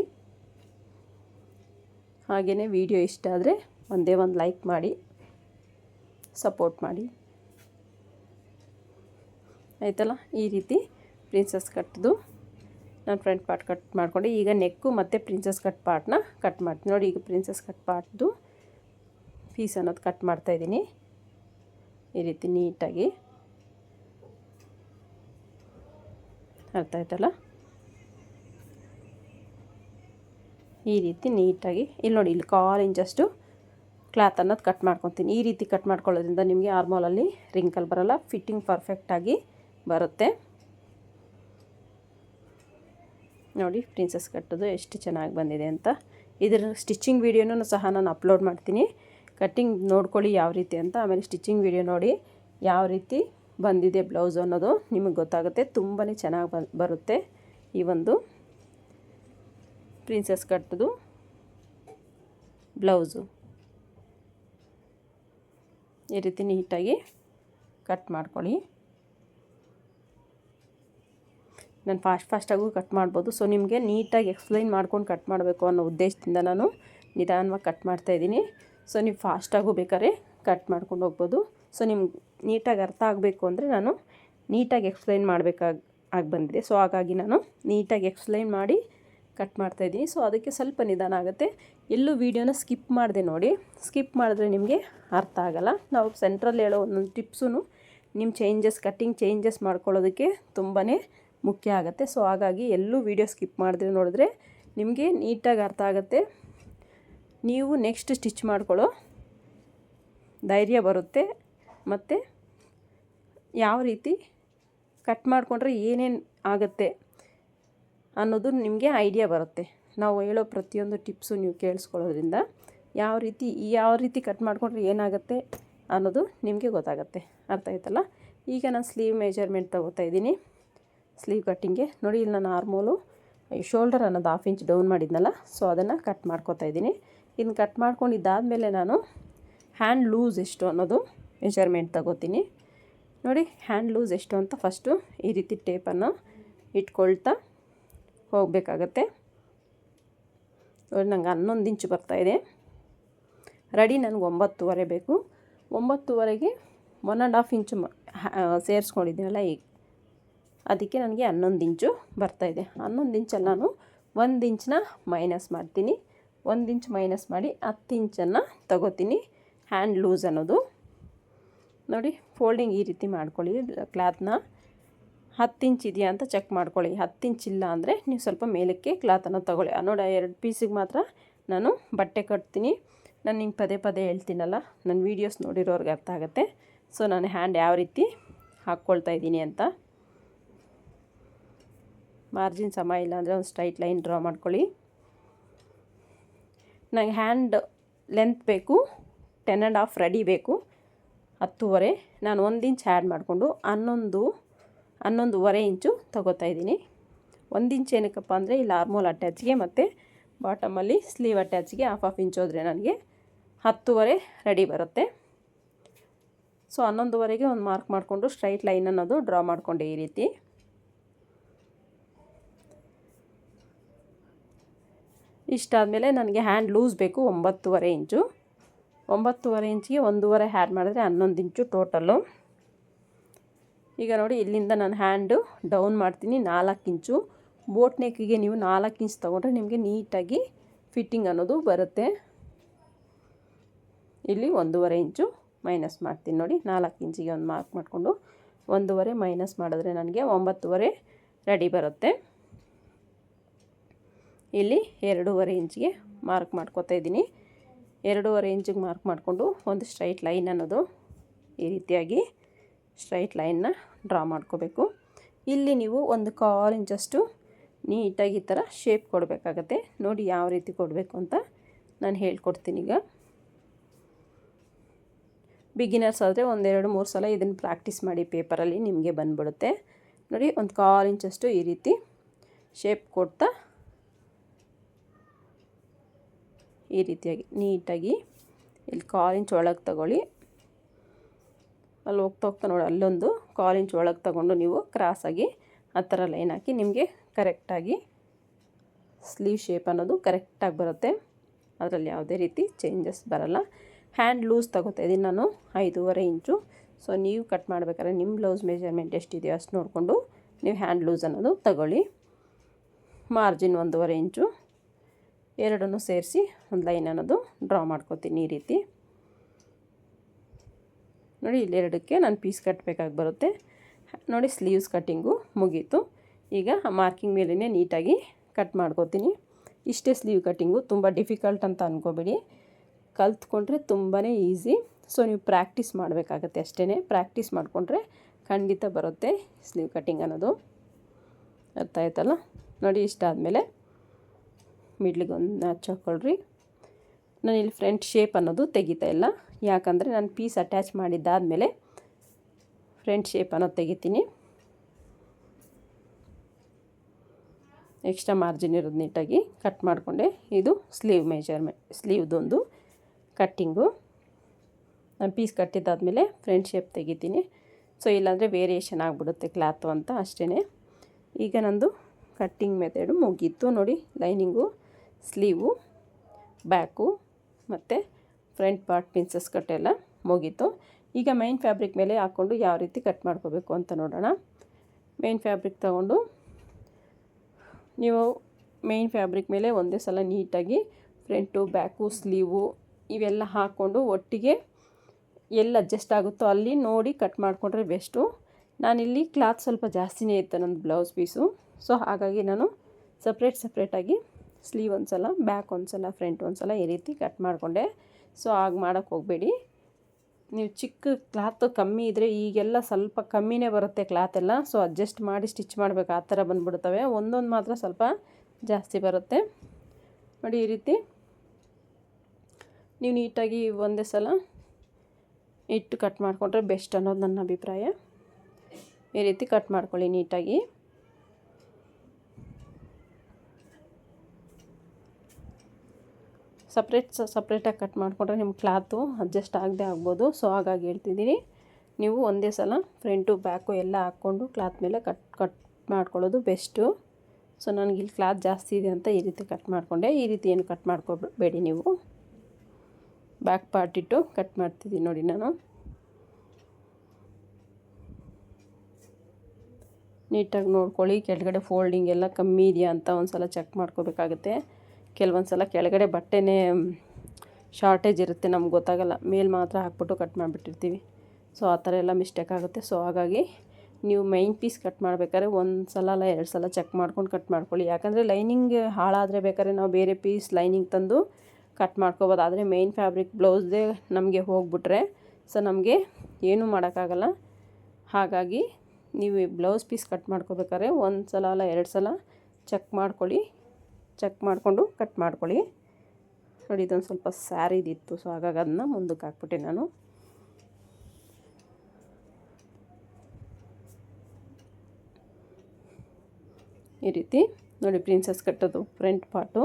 ಹಾಗೆಯೇ ವಿಡಿಯೋ ಇಷ್ಟ ಆದರೆ ಒಂದೇ ಒಂದು ಲೈಕ್ ಮಾಡಿ ಸಪೋರ್ಟ್ ಮಾಡಿ. ಆಯ್ತಲ್ಲ? ಈ ರೀತಿ ಪ್ರಿನ್ಸಸ್ ಕಟ್ದು ನಾನು ಫ್ರಂಟ್ ಪಾರ್ಟ್ ಕಟ್ ಮಾಡಿಕೊಂಡು. ಈಗ ನೆಕ್ಕು ಮತ್ತು ಪ್ರಿನ್ಸಸ್ ಕಟ್ ಪಾರ್ಟ್ನ ಕಟ್ ಮಾಡ್ತೀನಿ. ನೋಡಿ, ಈಗ ಪ್ರಿನ್ಸಸ್ ಕಟ್ ಪಾರ್ಟ್ದು ಪೀಸ್ ಅನ್ನೋದು ಕಟ್ ಮಾಡ್ತಾಯಿದ್ದೀನಿ ಈ ರೀತಿ ನೀಟಾಗಿ ಅರ್ಥ ಆಯ್ತಲ್ಲ ಈ ರೀತಿ ನೀಟಾಗಿ, ಇಲ್ಲಿ ನೋಡಿ, ಇಲ್ಲಿ ಕಾಲ್ ಇಂಚಷ್ಟು ಕ್ಲಾತ್ ಅನ್ನೋದು ಕಟ್ ಮಾಡ್ಕೊತೀನಿ. ಈ ರೀತಿ ಕಟ್ ಮಾಡ್ಕೊಳ್ಳೋದ್ರಿಂದ ನಿಮಗೆ ಆರ್ಮೋಲಲ್ಲಿ ರಿಂಕಲ್ ಬರೋಲ್ಲ ಫಿಟ್ಟಿಂಗ್ ಪರ್ಫೆಕ್ಟಾಗಿ ಬರುತ್ತೆ. ನೋಡಿ ಪ್ರಿನ್ಸಸ್ ಕಟ್ಟೋದು ಎಷ್ಟು ಚೆನ್ನಾಗಿ ಬಂದಿದೆ ಅಂತ. ಇದರ ಸ್ಟಿಚಿಂಗ್ ವೀಡಿಯೋನೂ ಸಹ ನಾನು ಅಪ್ಲೋಡ್ ಮಾಡ್ತೀನಿ. ಕಟ್ಟಿಂಗ್ ನೋಡ್ಕೊಳ್ಳಿ ಯಾವ ರೀತಿ ಅಂತ, ಆಮೇಲೆ ಸ್ಟಿಚಿಂಗ್ ವೀಡಿಯೋ ನೋಡಿ ಯಾವ ರೀತಿ ಬಂದಿದೆ ಬ್ಲೌಸ್ ಅನ್ನೋದು. ನಿಮಗೆ ಗೊತ್ತಾಗುತ್ತೆ ತುಂಬಾ ಚೆನ್ನಾಗಿ ಬರುತ್ತೆ ಈ ಒಂದು ಪ್ರಿನ್ಸಸ್ ಕಟ್ದು ಬ್ಲೌಸು. ಈ ರೀತಿ ನೀಟಾಗಿ ಕಟ್ ಮಾಡ್ಕೊಳ್ಳಿ. ನಾನು ಫಾಸ್ಟ್, ಫಾಸ್ಟಾಗೂ ಕಟ್ ಮಾಡ್ಬೋದು. ಸೊ, ನಿಮಗೆ ನೀಟಾಗಿ ಎಕ್ಸ್ಪ್ಲೈನ್ ಮಾಡ್ಕೊಂಡು ಕಟ್ ಮಾಡಬೇಕು ಅನ್ನೋ ಉದ್ದೇಶದಿಂದ ನಾನು ನಿಧಾನವಾಗಿ ಕಟ್ ಮಾಡ್ತಾಯಿದ್ದೀನಿ ಸೊ, ನೀವು ಫಾಸ್ಟಾಗೂ ಬೇಕಾದ್ರೆ ಕಟ್ ಮಾಡ್ಕೊಂಡು ಹೋಗ್ಬೋದು. ಸೊ ನಿಮ್ಗೆ ನೀಟಾಗಿ ಅರ್ಥ ಆಗಬೇಕು ಅಂದರೆ ನಾನು ನೀಟಾಗಿ ಎಕ್ಸ್ಪ್ಲೈನ್ ಮಾಡಬೇಕಾಗಿ ಆಗಿ ಬಂದಿದೆ. ಸೊ ಹಾಗಾಗಿ ನಾನು ನೀಟಾಗಿ ಎಕ್ಸ್ಪ್ಲೈನ್ ಮಾಡಿ ಕಟ್ ಮಾಡ್ತಾಯಿದ್ದೀನಿ ಸೊ ಅದಕ್ಕೆ ಸ್ವಲ್ಪ ನಿಧಾನ ಆಗುತ್ತೆ. ಎಲ್ಲೂ ವೀಡಿಯೋನ ಸ್ಕಿಪ್ ಮಾಡಿದೆ ನೋಡಿ. ಸ್ಕಿಪ್ ಮಾಡಿದ್ರೆ ನಿಮಗೆ ಅರ್ಥ ಆಗಲ್ಲ. ನಾವು ಸೆಂಟ್ರಲ್ಲಿ ಹೇಳೋ ಒಂದೊಂದು ಟಿಪ್ಸೂ ನಿಮ್ಮ ಚೇಂಜಸ್ ಕಟ್ಟಿಂಗ್ ಚೇಂಜಸ್ ಮಾಡ್ಕೊಳ್ಳೋದಕ್ಕೆ ತುಂಬಾ ಮುಖ್ಯ ಆಗುತ್ತೆ. ಸೊ ಹಾಗಾಗಿ ಎಲ್ಲೂ ವೀಡಿಯೋ ಸ್ಕಿಪ್ ಮಾಡಿದ್ರೆ ನೋಡಿದ್ರೆ ನಿಮಗೆ ನೀಟಾಗಿ ಅರ್ಥ ಆಗುತ್ತೆ. ನೀವು ನೆಕ್ಸ್ಟ್ ಸ್ಟಿಚ್ ಮಾಡ್ಕೊಳ್ಳೋ ಧೈರ್ಯ ಬರುತ್ತೆ. ಮತ್ತು ಯಾವ ರೀತಿ ಕಟ್ ಮಾಡಿಕೊಂಡ್ರೆ ಏನೇನು ಆಗುತ್ತೆ ಅನ್ನೋದು ನಿಮಗೆ ಐಡಿಯಾ ಬರುತ್ತೆ. ನಾವು ಹೇಳೋ ಪ್ರತಿಯೊಂದು ಟಿಪ್ಸು ನೀವು ಕೇಳಿಸ್ಕೊಳ್ಳೋದ್ರಿಂದ ಯಾವ ರೀತಿ ಯಾವ ರೀತಿ ಕಟ್ ಮಾಡಿಕೊಂಡ್ರೆ ಏನಾಗುತ್ತೆ ಅನ್ನೋದು ನಿಮಗೆ ಗೊತ್ತಾಗುತ್ತೆ. ಅರ್ಥ ಆಯ್ತಲ್ಲ? ಈಗ ನಾನು ಸ್ಲೀವ್ ಮೆಜರ್ಮೆಂಟ್ ತೊಗೋತಾ ಇದ್ದೀನಿ. ಸ್ಲೀವ್ ಕಟ್ಟಿಂಗೆ ನೋಡಿ, ಇಲ್ಲಿ ನಾನು ಆರ್ಮೋಲು ಶೋಲ್ಡರ್ ಅನ್ನೋದು ಹಾಫ್ ಇಂಚ್ ಡೌನ್ ಮಾಡಿದ್ನಲ್ಲ ಸೊ ಅದನ್ನು ಕಟ್ ಮಾಡ್ಕೊತಾ ಇದ್ದೀನಿ. ಇನ್ನು ಕಟ್ ಮಾಡ್ಕೊಂಡಿದ್ದಾದಮೇಲೆ ನಾನು ಹ್ಯಾಂಡ್ ಲೂಸ್ ಎಷ್ಟು ಅನ್ನೋದು ಮೆಜರ್ಮೆಂಟ್ ತಗೋತೀನಿ. ನೋಡಿ, ಹ್ಯಾಂಡ್ ಲೂಸ್ ಎಷ್ಟು ಅಂತ ಫಸ್ಟು ಈ ರೀತಿ ಟೇಪನ್ನು ಇಟ್ಕೊಳ್ತಾ ಹೋಗಬೇಕಾಗತ್ತೆ. ನೋಡಿ, ನಂಗೆ ಹನ್ನೊಂದು ಇಂಚು ಬರ್ತಾಯಿದೆ ರೆಡಿ ನನಗೆ ಒಂಬತ್ತುವರೆ ಬೇಕು. ಒಂಬತ್ತುವರೆಗೆ ಒನ್ ಆ್ಯಂಡ್ ಹಾಫ್ ಇಂಚು ಸೇರಿಸ್ಕೊಂಡಿದ್ದೀನಲ್ಲ ಈಗ. ಅದಕ್ಕೆ ನನಗೆ ಹನ್ನೊಂದು ಇಂಚು ಬರ್ತಾಯಿದೆ ಹನ್ನೊಂದು ಇಂಚಲ್ಲಿ ನಾನು ಒಂದು ಇಂಚನ್ನ ಮೈನಸ್ ಮಾಡ್ತೀನಿ. ಒಂದು ಇಂಚ್ ಮೈನಸ್ ಮಾಡಿ ಹತ್ತು ಇಂಚನ್ನು ತಗೋತೀನಿ. ಹ್ಯಾಂಡ್ ಲೂಸ್ ಅನ್ನೋದು. ನೋಡಿ, ಫೋಲ್ಡಿಂಗ್ ಈ ರೀತಿ ಮಾಡ್ಕೊಳ್ಳಿ. ಕ್ಲಾತ್ನ ಹತ್ತು ಇಂಚ್ ಇದೆಯಾ ಅಂತ ಚೆಕ್ ಮಾಡ್ಕೊಳ್ಳಿ. ಹತ್ತು ಇಂಚ್ ಇಲ್ಲ ಅಂದರೆ ನೀವು ಸ್ವಲ್ಪ ಮೇಲಕ್ಕೆ ಕ್ಲಾತನ್ನು ತೊಗೊಳ್ಳಿ. ನೋಡಿ, ಎರಡು ಪೀಸಿಗೆ ಮಾತ್ರ ನಾನು ಬಟ್ಟೆ ಕಟ್ತೀನಿ. ನಾನು ನಿಂಗೆ ಪದೇ ಪದೇ ಹೇಳ್ತೀನಲ್ಲ, ನನ್ನ ವೀಡಿಯೋಸ್ ನೋಡಿರೋರಿಗೆ ಅರ್ಥ ಆಗುತ್ತೆ. ಸೊ, ನಾನು ಹ್ಯಾಂಡ್ ಯಾವ ರೀತಿ ಹಾಕ್ಕೊಳ್ತಾ ಇದ್ದೀನಿ ಅಂತ. ಮಾರ್ಜಿನ್ ಸಮ ಇಲ್ಲ ಅಂದರೆ ಒಂದು ಸ್ಟ್ರೈಟ್ ಲೈನ್ ಡ್ರಾ ಮಾಡ್ಕೊಳ್ಳಿ. ನನಗೆ ಹ್ಯಾಂಡ್ ಲೆಂತ್ ಬೇಕು, ಟೆನ್ ಆ್ಯಂಡ್ ಹಾಫ್ ರೆಡಿ ಬೇಕು. ಹತ್ತುವರೆ ನಾನು ಒಂದು ಇಂಚ್ ಆ್ಯಡ್ ಮಾಡಿಕೊಂಡು ಹನ್ನೊಂದು, ಹನ್ನೊಂದುವರೆ ಇಂಚು ತೊಗೋತಾ ಇದ್ದೀನಿ. ಒಂದು ಇಂಚ್ ಏನಕ್ಕಪ್ಪ ಅಂದರೆ ಇಲ್ಲಿ ಆರ್ಮೋಲ್ ಅಟ್ಯಾಚ್ಗೆ ಮತ್ತು ಬಾಟಮಲ್ಲಿ ಸ್ಲೀವ್ ಅಟ್ಯಾಚ್ಗೆ ಹಾಫ್ ಹಾಫ್ ಇಂಚ್ ಹೋದರೆ ನನಗೆ ಹತ್ತುವರೆ ರೆಡಿ ಬರುತ್ತೆ. ಸೊ ಹನ್ನೊಂದುವರೆಗೆ ಒಂದು ಮಾರ್ಕ್ ಮಾಡಿಕೊಂಡು ಸ್ಟ್ರೈಟ್ ಲೈನ್ ಅನ್ನೋದು ಡ್ರಾ ಮಾಡಿಕೊಂಡೆ ಈ ರೀತಿ. ಇಷ್ಟಾದಮೇಲೆ ನನಗೆ ಹ್ಯಾಂಡ್ ಲೂಸ್ ಬೇಕು ಒಂಬತ್ತುವರೆ ಇಂಚು. ಒಂಬತ್ತುವರೆ ಇಂಚಿಗೆ ಒಂದೂವರೆ ಹ್ಯಾಡ್ ಮಾಡಿದ್ರೆ ಹನ್ನೊಂದು ಇಂಚು ಟೋಟಲ್ಲು. ಈಗ ನೋಡಿ, ಇಲ್ಲಿಂದ ನಾನು ಹ್ಯಾಂಡು ಡೌನ್ ಮಾಡ್ತೀನಿ ನಾಲ್ಕು ಇಂಚು. ಬೋಟ್ ನೆಕ್ಕಿಗೆ ನೀವು ನಾಲ್ಕು ಇಂಚ್ ತೊಗೊಂಡ್ರೆ ನಿಮಗೆ ನೀಟಾಗಿ ಫಿಟ್ಟಿಂಗ್ ಅನ್ನೋದು ಬರುತ್ತೆ. ಇಲ್ಲಿ ಒಂದೂವರೆ ಇಂಚು ಮೈನಸ್ ಮಾಡ್ತೀನಿ ನೋಡಿ, ನಾಲ್ಕು ಇಂಚಿಗೆ ಒಂದು ಮಾರ್ಕ್ ಮಾಡಿಕೊಂಡು ಒಂದೂವರೆ ಮೈನಸ್ ಮಾಡಿದ್ರೆ ನನಗೆ ಒಂಬತ್ತುವರೆ ರೆಡಿ ಬರುತ್ತೆ. ಇಲ್ಲಿ ಎರಡೂವರೆ ಇಂಚಿಗೆ ಮಾರ್ಕ್ ಮಾಡ್ಕೋತಾ ಇದ್ದೀನಿ. ಎರಡೂವರೆ ಇಂಚಿಗೆ ಮಾರ್ಕ್ ಮಾಡಿಕೊಂಡು ಒಂದು ಸ್ಟ್ರೈಟ್ ಲೈನ್ ಅನ್ನೋದು ಈ ರೀತಿಯಾಗಿ ಸ್ಟ್ರೈಟ್ ಲೈನ್ನ ಡ್ರಾ ಮಾಡ್ಕೋಬೇಕು. ಇಲ್ಲಿ ನೀವು ಒಂದು ಕಾಲ್ ಇಂಚಷ್ಟು ನೀಟಾಗಿ ಈ ಥರ ಶೇಪ್ ಕೊಡಬೇಕಾಗತ್ತೆ. ನೋಡಿ ಯಾವ ರೀತಿ ಕೊಡಬೇಕು ಅಂತ ನಾನು ಹೇಳ್ಕೊಡ್ತೀನಿ ಈಗ. ಬಿಗಿನರ್ಸ್ ಆದರೆ ಒಂದೆರಡು ಮೂರು ಸಲ ಇದನ್ನು ಪ್ರಾಕ್ಟೀಸ್ ಮಾಡಿ ಪೇಪರಲ್ಲಿ ನಿಮಗೆ ಬಂದ್ಬಿಡುತ್ತೆ. ನೋಡಿ ಒಂದು ಕಾಲ್ ಇಂಚಷ್ಟು ಈ ರೀತಿ ಶೇಪ್ ಕೊಡ್ತಾ ಈ ರೀತಿಯಾಗಿ ನೀಟಾಗಿ ಇಲ್ಲಿ ಕಾಲಿಂಚ್ ಒಳಗೆ ತಗೊಳ್ಳಿ. ಅಲ್ಲಿ ಹೋಗ್ತಾ ಹೋಗ್ತಾ ನೋಡಿ, ಅಲ್ಲೊಂದು ಕಾಲಿಂಚ್ ಒಳಗೆ ತಗೊಂಡು ನೀವು ಕ್ರಾಸಾಗಿ ಆ ಥರ ಲೈನ್ ಹಾಕಿ ನಿಮಗೆ ಕರೆಕ್ಟಾಗಿ ಸ್ಲೀವ್ ಶೇಪ್ ಅನ್ನೋದು ಕರೆಕ್ಟಾಗಿ ಬರುತ್ತೆ. ಅದರಲ್ಲಿ ಯಾವುದೇ ರೀತಿ ಚೇಂಜಸ್ ಬರಲ್ಲ. ಹ್ಯಾಂಡ್ ಲೂಸ್ ತಗೋತಾ ಇದ್ದೀನಿ ನಾನು, ಐದೂವರೆ ಇಂಚು. ಸೊ ನೀವು ಕಟ್ ಮಾಡಬೇಕಾದ್ರೆ ನಿಮ್ಮ ಬ್ಲೌಸ್ ಮೆಜರ್ಮೆಂಟ್ ಎಷ್ಟಿದೆಯೋ ಅಷ್ಟು ನೋಡಿಕೊಂಡು ನೀವು ಹ್ಯಾಂಡ್ ಲೂಸ್ ಅನ್ನೋದು ತಗೊಳ್ಳಿ. ಮಾರ್ಜಿನ್ ಒಂದೂವರೆ ಇಂಚು. ಎರಡನ್ನೂ ಸೇರಿಸಿ ಒಂದು ಲೈನ್ ಅನ್ನೋದು ಡ್ರಾ ಮಾಡ್ಕೋತೀನಿ ಈ ರೀತಿ. ನೋಡಿ ಇಲ್ಲೆರಡಕ್ಕೆ ನಾನು ಪೀಸ್ ಕಟ್ಟಬೇಕಾಗಿ ಬರುತ್ತೆ. ನೋಡಿ ಸ್ಲೀವ್ಸ್ ಕಟ್ಟಿಂಗು ಮುಗೀತು. ಈಗ ಮಾರ್ಕಿಂಗ್ ಮೇಲೇ ನೀಟಾಗಿ ಕಟ್ ಮಾಡ್ಕೋತೀನಿ. ಇಷ್ಟೇ ಸ್ಲೀವ್ ಕಟ್ಟಿಂಗು ತುಂಬ ಡಿಫಿಕಲ್ಟ್ ಅಂತ ಅಂದ್ಕೋಬೇಡಿ ಕಲ್ತ್ಕೊಂಡ್ರೆ ತುಂಬಾ ಈಸಿ ಸೊ ನೀವು ಪ್ರಾಕ್ಟೀಸ್ ಮಾಡಬೇಕಾಗತ್ತೆ ಅಷ್ಟೇ ಪ್ರಾಕ್ಟೀಸ್ ಮಾಡಿಕೊಂಡ್ರೆ ಖಂಡಿತ ಬರುತ್ತೆ ಸ್ಲೀವ್ ಕಟ್ಟಿಂಗ್ ಅನ್ನೋದು. ಅರ್ಥ ಆಯ್ತಲ್ಲ? ನೋಡಿ ಇಷ್ಟ ಆದಮೇಲೆ ಮಿಡ್ಲಿಗೆ ಒಂದು ಹಚ್ಚ ಹಾಕ್ಕೊಳ್ರಿ ನಾನು ಇಲ್ಲಿ ಫ್ರಂಟ್ ಶೇಪ್ ಅನ್ನೋದು ತೆಗಿತಾ ಇಲ್ಲ. ಯಾಕಂದರೆ ನಾನು ಪೀಸ್ ಅಟ್ಯಾಚ್ ಮಾಡಿದ್ದಾದಮೇಲೆ ಫ್ರಂಟ್ ಅನ್ನೋದು ತೆಗಿತೀನಿ. ಎಕ್ಸ್ಟ್ರಾ ಮಾರ್ಜಿನ್ ಇರೋದು ನೀಟಾಗಿ ಕಟ್ ಮಾಡಿಕೊಂಡೆ. ಇದು ಸ್ಲೀವ್ ಮೆಜರ್ಮೆ ಸ್ಲೀವ್ದೊಂದು ಕಟ್ಟಿಂಗು ನಾನು ಪೀಸ್ ಕಟ್ಟಿದ್ದಾದಮೇಲೆ ಫ್ರಂಟ್ ಶೇಪ್ ತೆಗಿತೀನಿ. ಸೊ ಇಲ್ಲಾಂದರೆ ವೇರಿಯೇಷನ್ ಆಗಿಬಿಡುತ್ತೆ ಕ್ಲಾತು ಅಂತ ಅಷ್ಟೇ ಈಗ ನಂದು ಕಟ್ಟಿಂಗ್ ಮೆಥಡು ಮುಗೀತು. ನೋಡಿ ಲೈನಿಂಗು ಸ್ಲೀವು, ಬ್ಯಾಕು ಮತ್ತು ಫ್ರಂಟ್ ಪಾರ್ಟ್ ಪಿನ್ಸಸ್ ಕಟ್ಟೆಲ್ಲ ಮುಗೀತು. ಈಗ ಮೈನ್ ಫ್ಯಾಬ್ರಿಕ್ ಮೇಲೆ ಹಾಕ್ಕೊಂಡು ಯಾವ ರೀತಿ ಕಟ್ ಮಾಡ್ಕೋಬೇಕು ಅಂತ ನೋಡೋಣ. ಮೈನ್ ಫ್ಯಾಬ್ರಿಕ್ ತಗೊಂಡು ನೀವು ಮೈನ್ ಫ್ಯಾಬ್ರಿಕ್ ಮೇಲೆ ಒಂದೇ ಸಲ ನೀಟಾಗಿ ಫ್ರಂಟು ಬ್ಯಾಕು, ಸ್ಲೀವು ಇವೆಲ್ಲ ಹಾಕ್ಕೊಂಡು ಒಟ್ಟಿಗೆ ಎಲ್ಲಿ ಅಡ್ಜಸ್ಟ್ ಆಗುತ್ತೋ ಅಲ್ಲಿ ನೋಡಿ ಕಟ್ ಮಾಡಿಕೊಂಡ್ರೆ ಬೆಸ್ಟು ನಾನಿಲ್ಲಿ ಕ್ಲಾತ್ ಸ್ವಲ್ಪ ಜಾಸ್ತಿನೇ ಇತ್ತು ನನ್ನ ಬ್ಲೌಸ್ ಪೀಸು ಸೊ ಹಾಗಾಗಿ ನಾನು ಸಪ್ರೇಟ್ ಸಪ್ರೇಟಾಗಿ ಸ್ಲೀವ್ ಒಂದು ಸಲ ಬ್ಯಾಕ್ ಒಂದು ಸಲ ಫ್ರಂಟ್ ಒಂದು ಸಲ ಈ ರೀತಿ ಕಟ್ ಮಾಡಿಕೊಂಡೆ. ಸೊ, ಹಾಗೆ ಮಾಡೋಕ್ಕೆ ಹೋಗಬೇಡಿ. ನೀವು ಚಿಕ್ಕ ಕ್ಲಾತ್ ಕಮ್ಮಿ ಇದ್ದರೆ ಈಗೆಲ್ಲ ಸ್ವಲ್ಪ ಕಮ್ಮಿನೇ ಬರುತ್ತೆ ಕ್ಲಾತ್ ಎಲ್ಲ. ಸೊ, ಅಡ್ಜಸ್ಟ್ ಮಾಡಿ ಸ್ಟಿಚ್ ಮಾಡಬೇಕು. ಆ ಥರ ಬಂದುಬಿಡ್ತವೆ. ಒಂದೊಂದು ಮಾತ್ರ ಸ್ವಲ್ಪ ಜಾಸ್ತಿ ಬರುತ್ತೆ. ನೋಡಿ ಈ ರೀತಿ. ನೀವು ನೀಟಾಗಿ ಒಂದೇ ಸಲ ಇಟ್ಟು ಕಟ್ ಮಾಡಿಕೊಂಡ್ರೆ ಬೆಸ್ಟ್ ಅನ್ನೋದು ನನ್ನ ಅಭಿಪ್ರಾಯ. ಈ ರೀತಿ ಕಟ್ ಮಾಡ್ಕೊಳ್ಳಿ ನೀಟಾಗಿ. ಸಪ್ರೇಟ್ ಸಪ್ರೇಟಾಗಿ ಕಟ್ ಮಾಡಿಕೊಂಡ್ರೆ ನಿಮ್ಮ ಕ್ಲಾತು ಅಡ್ಜಸ್ಟ್ ಆಗದೆ ಆಗ್ಬೋದು. ಸೊ ಹಾಗಾಗಿ ಹೇಳ್ತಿದ್ದೀನಿ, ನೀವು ಒಂದೇ ಸಲ ಫ್ರಂಟು ಬ್ಯಾಕು ಎಲ್ಲ ಹಾಕ್ಕೊಂಡು ಕ್ಲಾತ್ ಮೇಲೆ ಕಟ್ ಕಟ್ ಮಾಡ್ಕೊಳ್ಳೋದು ಬೆಸ್ಟು ಸೊ ನನಗೆ ಇಲ್ಲಿ ಕ್ಲಾತ್ ಜಾಸ್ತಿ ಇದೆ ಅಂತ ಈ ರೀತಿ ಕಟ್ ಮಾಡಿಕೊಂಡೆ. ಈ ರೀತಿ ಏನು ಕಟ್ ಮಾಡ್ಕೋಬೇಡಿ ನೀವು. ಬ್ಯಾಕ್ ಪಾರ್ಟ್ ಇಟ್ಟು ಕಟ್ ಮಾಡ್ತಿದ್ದೀನಿ ನೋಡಿ ನಾನು. ನೀಟಾಗಿ ನೋಡ್ಕೊಳ್ಳಿ, ಕೆಳಗಡೆ ಫೋಲ್ಡಿಂಗ್ ಎಲ್ಲ ಕಮ್ಮಿ ಇದೆಯಾ ಅಂತ ಒಂದು ಸಲ ಚೆಕ್ ಮಾಡ್ಕೋಬೇಕಾಗುತ್ತೆ. ಕೆಲವೊಂದು ಸಲ ಕೆಳಗಡೆ ಬಟ್ಟೆನೇ ಶಾರ್ಟೇಜ್ ಇರುತ್ತೆ ನಮ್ಗೆ ಗೊತ್ತಾಗಲ್ಲ. ಮೇಲ್ ಮಾತ್ರ ಹಾಕ್ಬಿಟ್ಟು ಕಟ್ ಮಾಡಿಬಿಟ್ಟಿರ್ತೀವಿ. ಸೊ ಆ ಥರ ಎಲ್ಲ ಮಿಸ್ಟೇಕ್ ಆಗುತ್ತೆ. ಸೊ ಹಾಗಾಗಿ ನೀವು ಮೈನ್ ಪೀಸ್ ಕಟ್ ಮಾಡಬೇಕಾದ್ರೆ ಒಂದು ಸಲ ಅಲ್ಲ ಎರಡು ಸಲ ಚೆಕ್ ಮಾಡ್ಕೊಂಡು ಕಟ್ ಮಾಡ್ಕೊಳ್ಳಿ. ಯಾಕಂದರೆ ಲೈನಿಂಗ್ ಹಾಳಾದರೆ ಬೇಕಾದ್ರೆ ನಾವು ಬೇರೆ ಪೀಸ್ ಲೈನಿಂಗ್ ತಂದು ಕಟ್ ಮಾಡ್ಕೋಬೋದು. ಆದರೆ ಮೈನ್ ಫ್ಯಾಬ್ರಿಕ್ ಬ್ಲೌಸ್ದೇ ನಮಗೆ ಹೋಗ್ಬಿಟ್ರೆ ಸೊ ನಮಗೆ ಏನೂ ಮಾಡೋಕ್ಕಾಗಲ್ಲ. ಹಾಗಾಗಿ ನೀವು ಬ್ಲೌಸ್ ಪೀಸ್ ಕಟ್ ಮಾಡ್ಕೋಬೇಕಾದ್ರೆ ಒಂದು ಸಲ ಅಲ್ಲ ಎರಡು ಸಲ ಚೆಕ್ ಮಾಡ್ಕೊಳ್ಳಿ. ಚೆಕ್ ಮಾಡಿಕೊಂಡು ಕಟ್ ಮಾಡ್ಕೊಳ್ಳಿ. ನೋಡಿ, ಇದೊಂದು ಸ್ವಲ್ಪ ಸ್ಯಾರಿದಿತ್ತು ಸೊ ಹಾಗಾಗಿ ಅದನ್ನ ಮುಂದಕ್ಕೆ ಹಾಕ್ಬಿಟ್ಟೆ ನಾನು. ಈ ರೀತಿ. ನೋಡಿ ಪ್ರಿನ್ಸಸ್ ಕಟ್ಟೋದು ಫ್ರಂಟ್ ಪಾರ್ಟು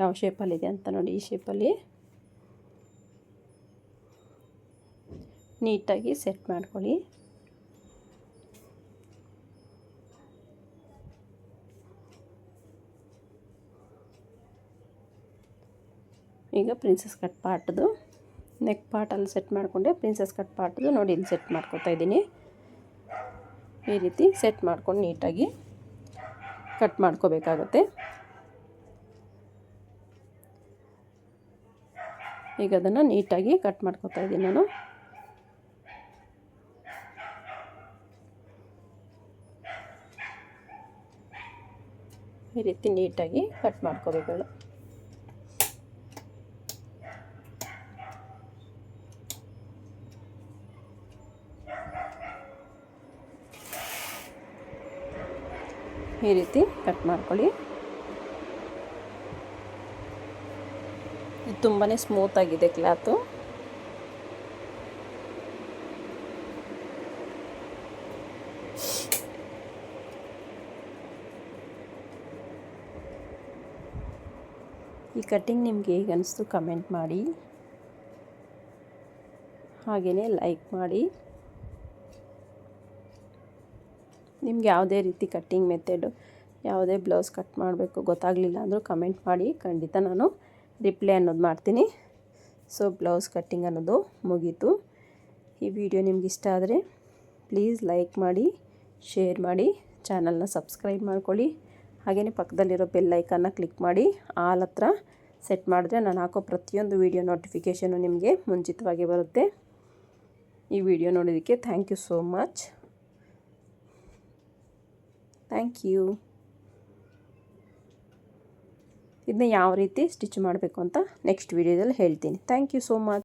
ಯಾವ ಶೇಪಲ್ಲಿದೆ ಅಂತ ನೋಡಿ, ಈ ಶೇಪಲ್ಲಿ ನೀಟಾಗಿ ಸೆಟ್ ಮಾಡ್ಕೊಳ್ಳಿ. ಈಗ ಪ್ರಿನ್ಸಸ್ ಕಟ್ ಪಾರ್ಟ್ದು ನೆಕ್ ಪಾಟಲ್ಲಿ ಸೆಟ್ ಮಾಡಿಕೊಂಡೆ ಪ್ರಿನ್ಸಸ್ ಕಟ್ ಪಾರ್ಟ್ದು ನೋಡಿ ಇಲ್ಲಿ ಸೆಟ್ ಮಾಡ್ಕೊತಾ ಇದ್ದೀನಿ. ಈ ರೀತಿ ಸೆಟ್ ಮಾಡ್ಕೊಂಡು ನೀಟಾಗಿ ಕಟ್ ಮಾಡ್ಕೋಬೇಕಾಗತ್ತೆ. ಈಗ ಅದನ್ನು ನೀಟಾಗಿ ಕಟ್ ಮಾಡ್ಕೊತಾ ಇದ್ದೀನಿ ನಾನು. ಈ ರೀತಿ ನೀಟಾಗಿ ಕಟ್ ಮಾಡ್ಕೋಬೇಕು ಈ ರೀತಿ ಕಟ್ ಮಾಡ್ಕೊಳ್ಳಿ. ಇದು ತುಂಬಾ ಸ್ಮೂತಾಗಿದೆ ಕ್ಲಾತು. ಈ ಕಟ್ಟಿಂಗ್ ನಿಮಗೆ ಹೇಗೆ ಅನಿಸ್ತು ಕಮೆಂಟ್ ಮಾಡಿ. ಹಾಗೆಯೇ ಲೈಕ್ ಮಾಡಿ. ನಿಮ್ಗೆ ಯಾವುದೇ ರೀತಿ ಕಟ್ಟಿಂಗ್ ಮೆಥಡು, ಯಾವುದೇ ಬ್ಲೌಸ್ ಕಟ್ ಮಾಡಬೇಕು ಗೊತ್ತಾಗಲಿಲ್ಲ ಅಂದರೂ ಕಮೆಂಟ್ ಮಾಡಿ, ಖಂಡಿತ ನಾನು ರಿಪ್ಲೈ ಅನ್ನೋದು ಮಾಡ್ತೀನಿ. ಸೊ, ಬ್ಲೌಸ್ ಕಟ್ಟಿಂಗ್ ಅನ್ನೋದು ಮುಗೀತು. ಈ ವಿಡಿಯೋ ನಿಮ್ಗೆ ಇಷ್ಟ ಆದರೆ ಪ್ಲೀಸ್ ಲೈಕ್ ಮಾಡಿ, ಶೇರ್ ಮಾಡಿ, ಚಾನಲ್ನ ಸಬ್ಸ್ಕ್ರೈಬ್ ಮಾಡ್ಕೊಳ್ಳಿ. ಹಾಗೆಯೇ ಪಕ್ಕದಲ್ಲಿರೋ ಬೆಲ್ ಐಕನ್ನ ಕ್ಲಿಕ್ ಮಾಡಿ, ಆಲ್ ಹತ್ರ ಸೆಟ್ ಮಾಡಿದ್ರೆ ನಾನು ಹಾಕೋ ಪ್ರತಿಯೊಂದು ವಿಡಿಯೋ ನೋಟಿಫಿಕೇಷನು ನಿಮಗೆ ಮುಂಚಿತವಾಗಿ ಬರುತ್ತೆ. ಈ ವಿಡಿಯೋ ನೋಡೋದಕ್ಕೆ thank you so much. Thank you ಇದನ್ನ ಯಾವ ರೀತಿ ಸ್ಟಿಚ್ ಮಾಡಬೇಕು ಅಂತ ನೆಕ್ಸ್ಟ್ ವಿಡಿಯೋದಲ್ಲಿ ಹೇಳ್ತೀನಿ. Thank you so much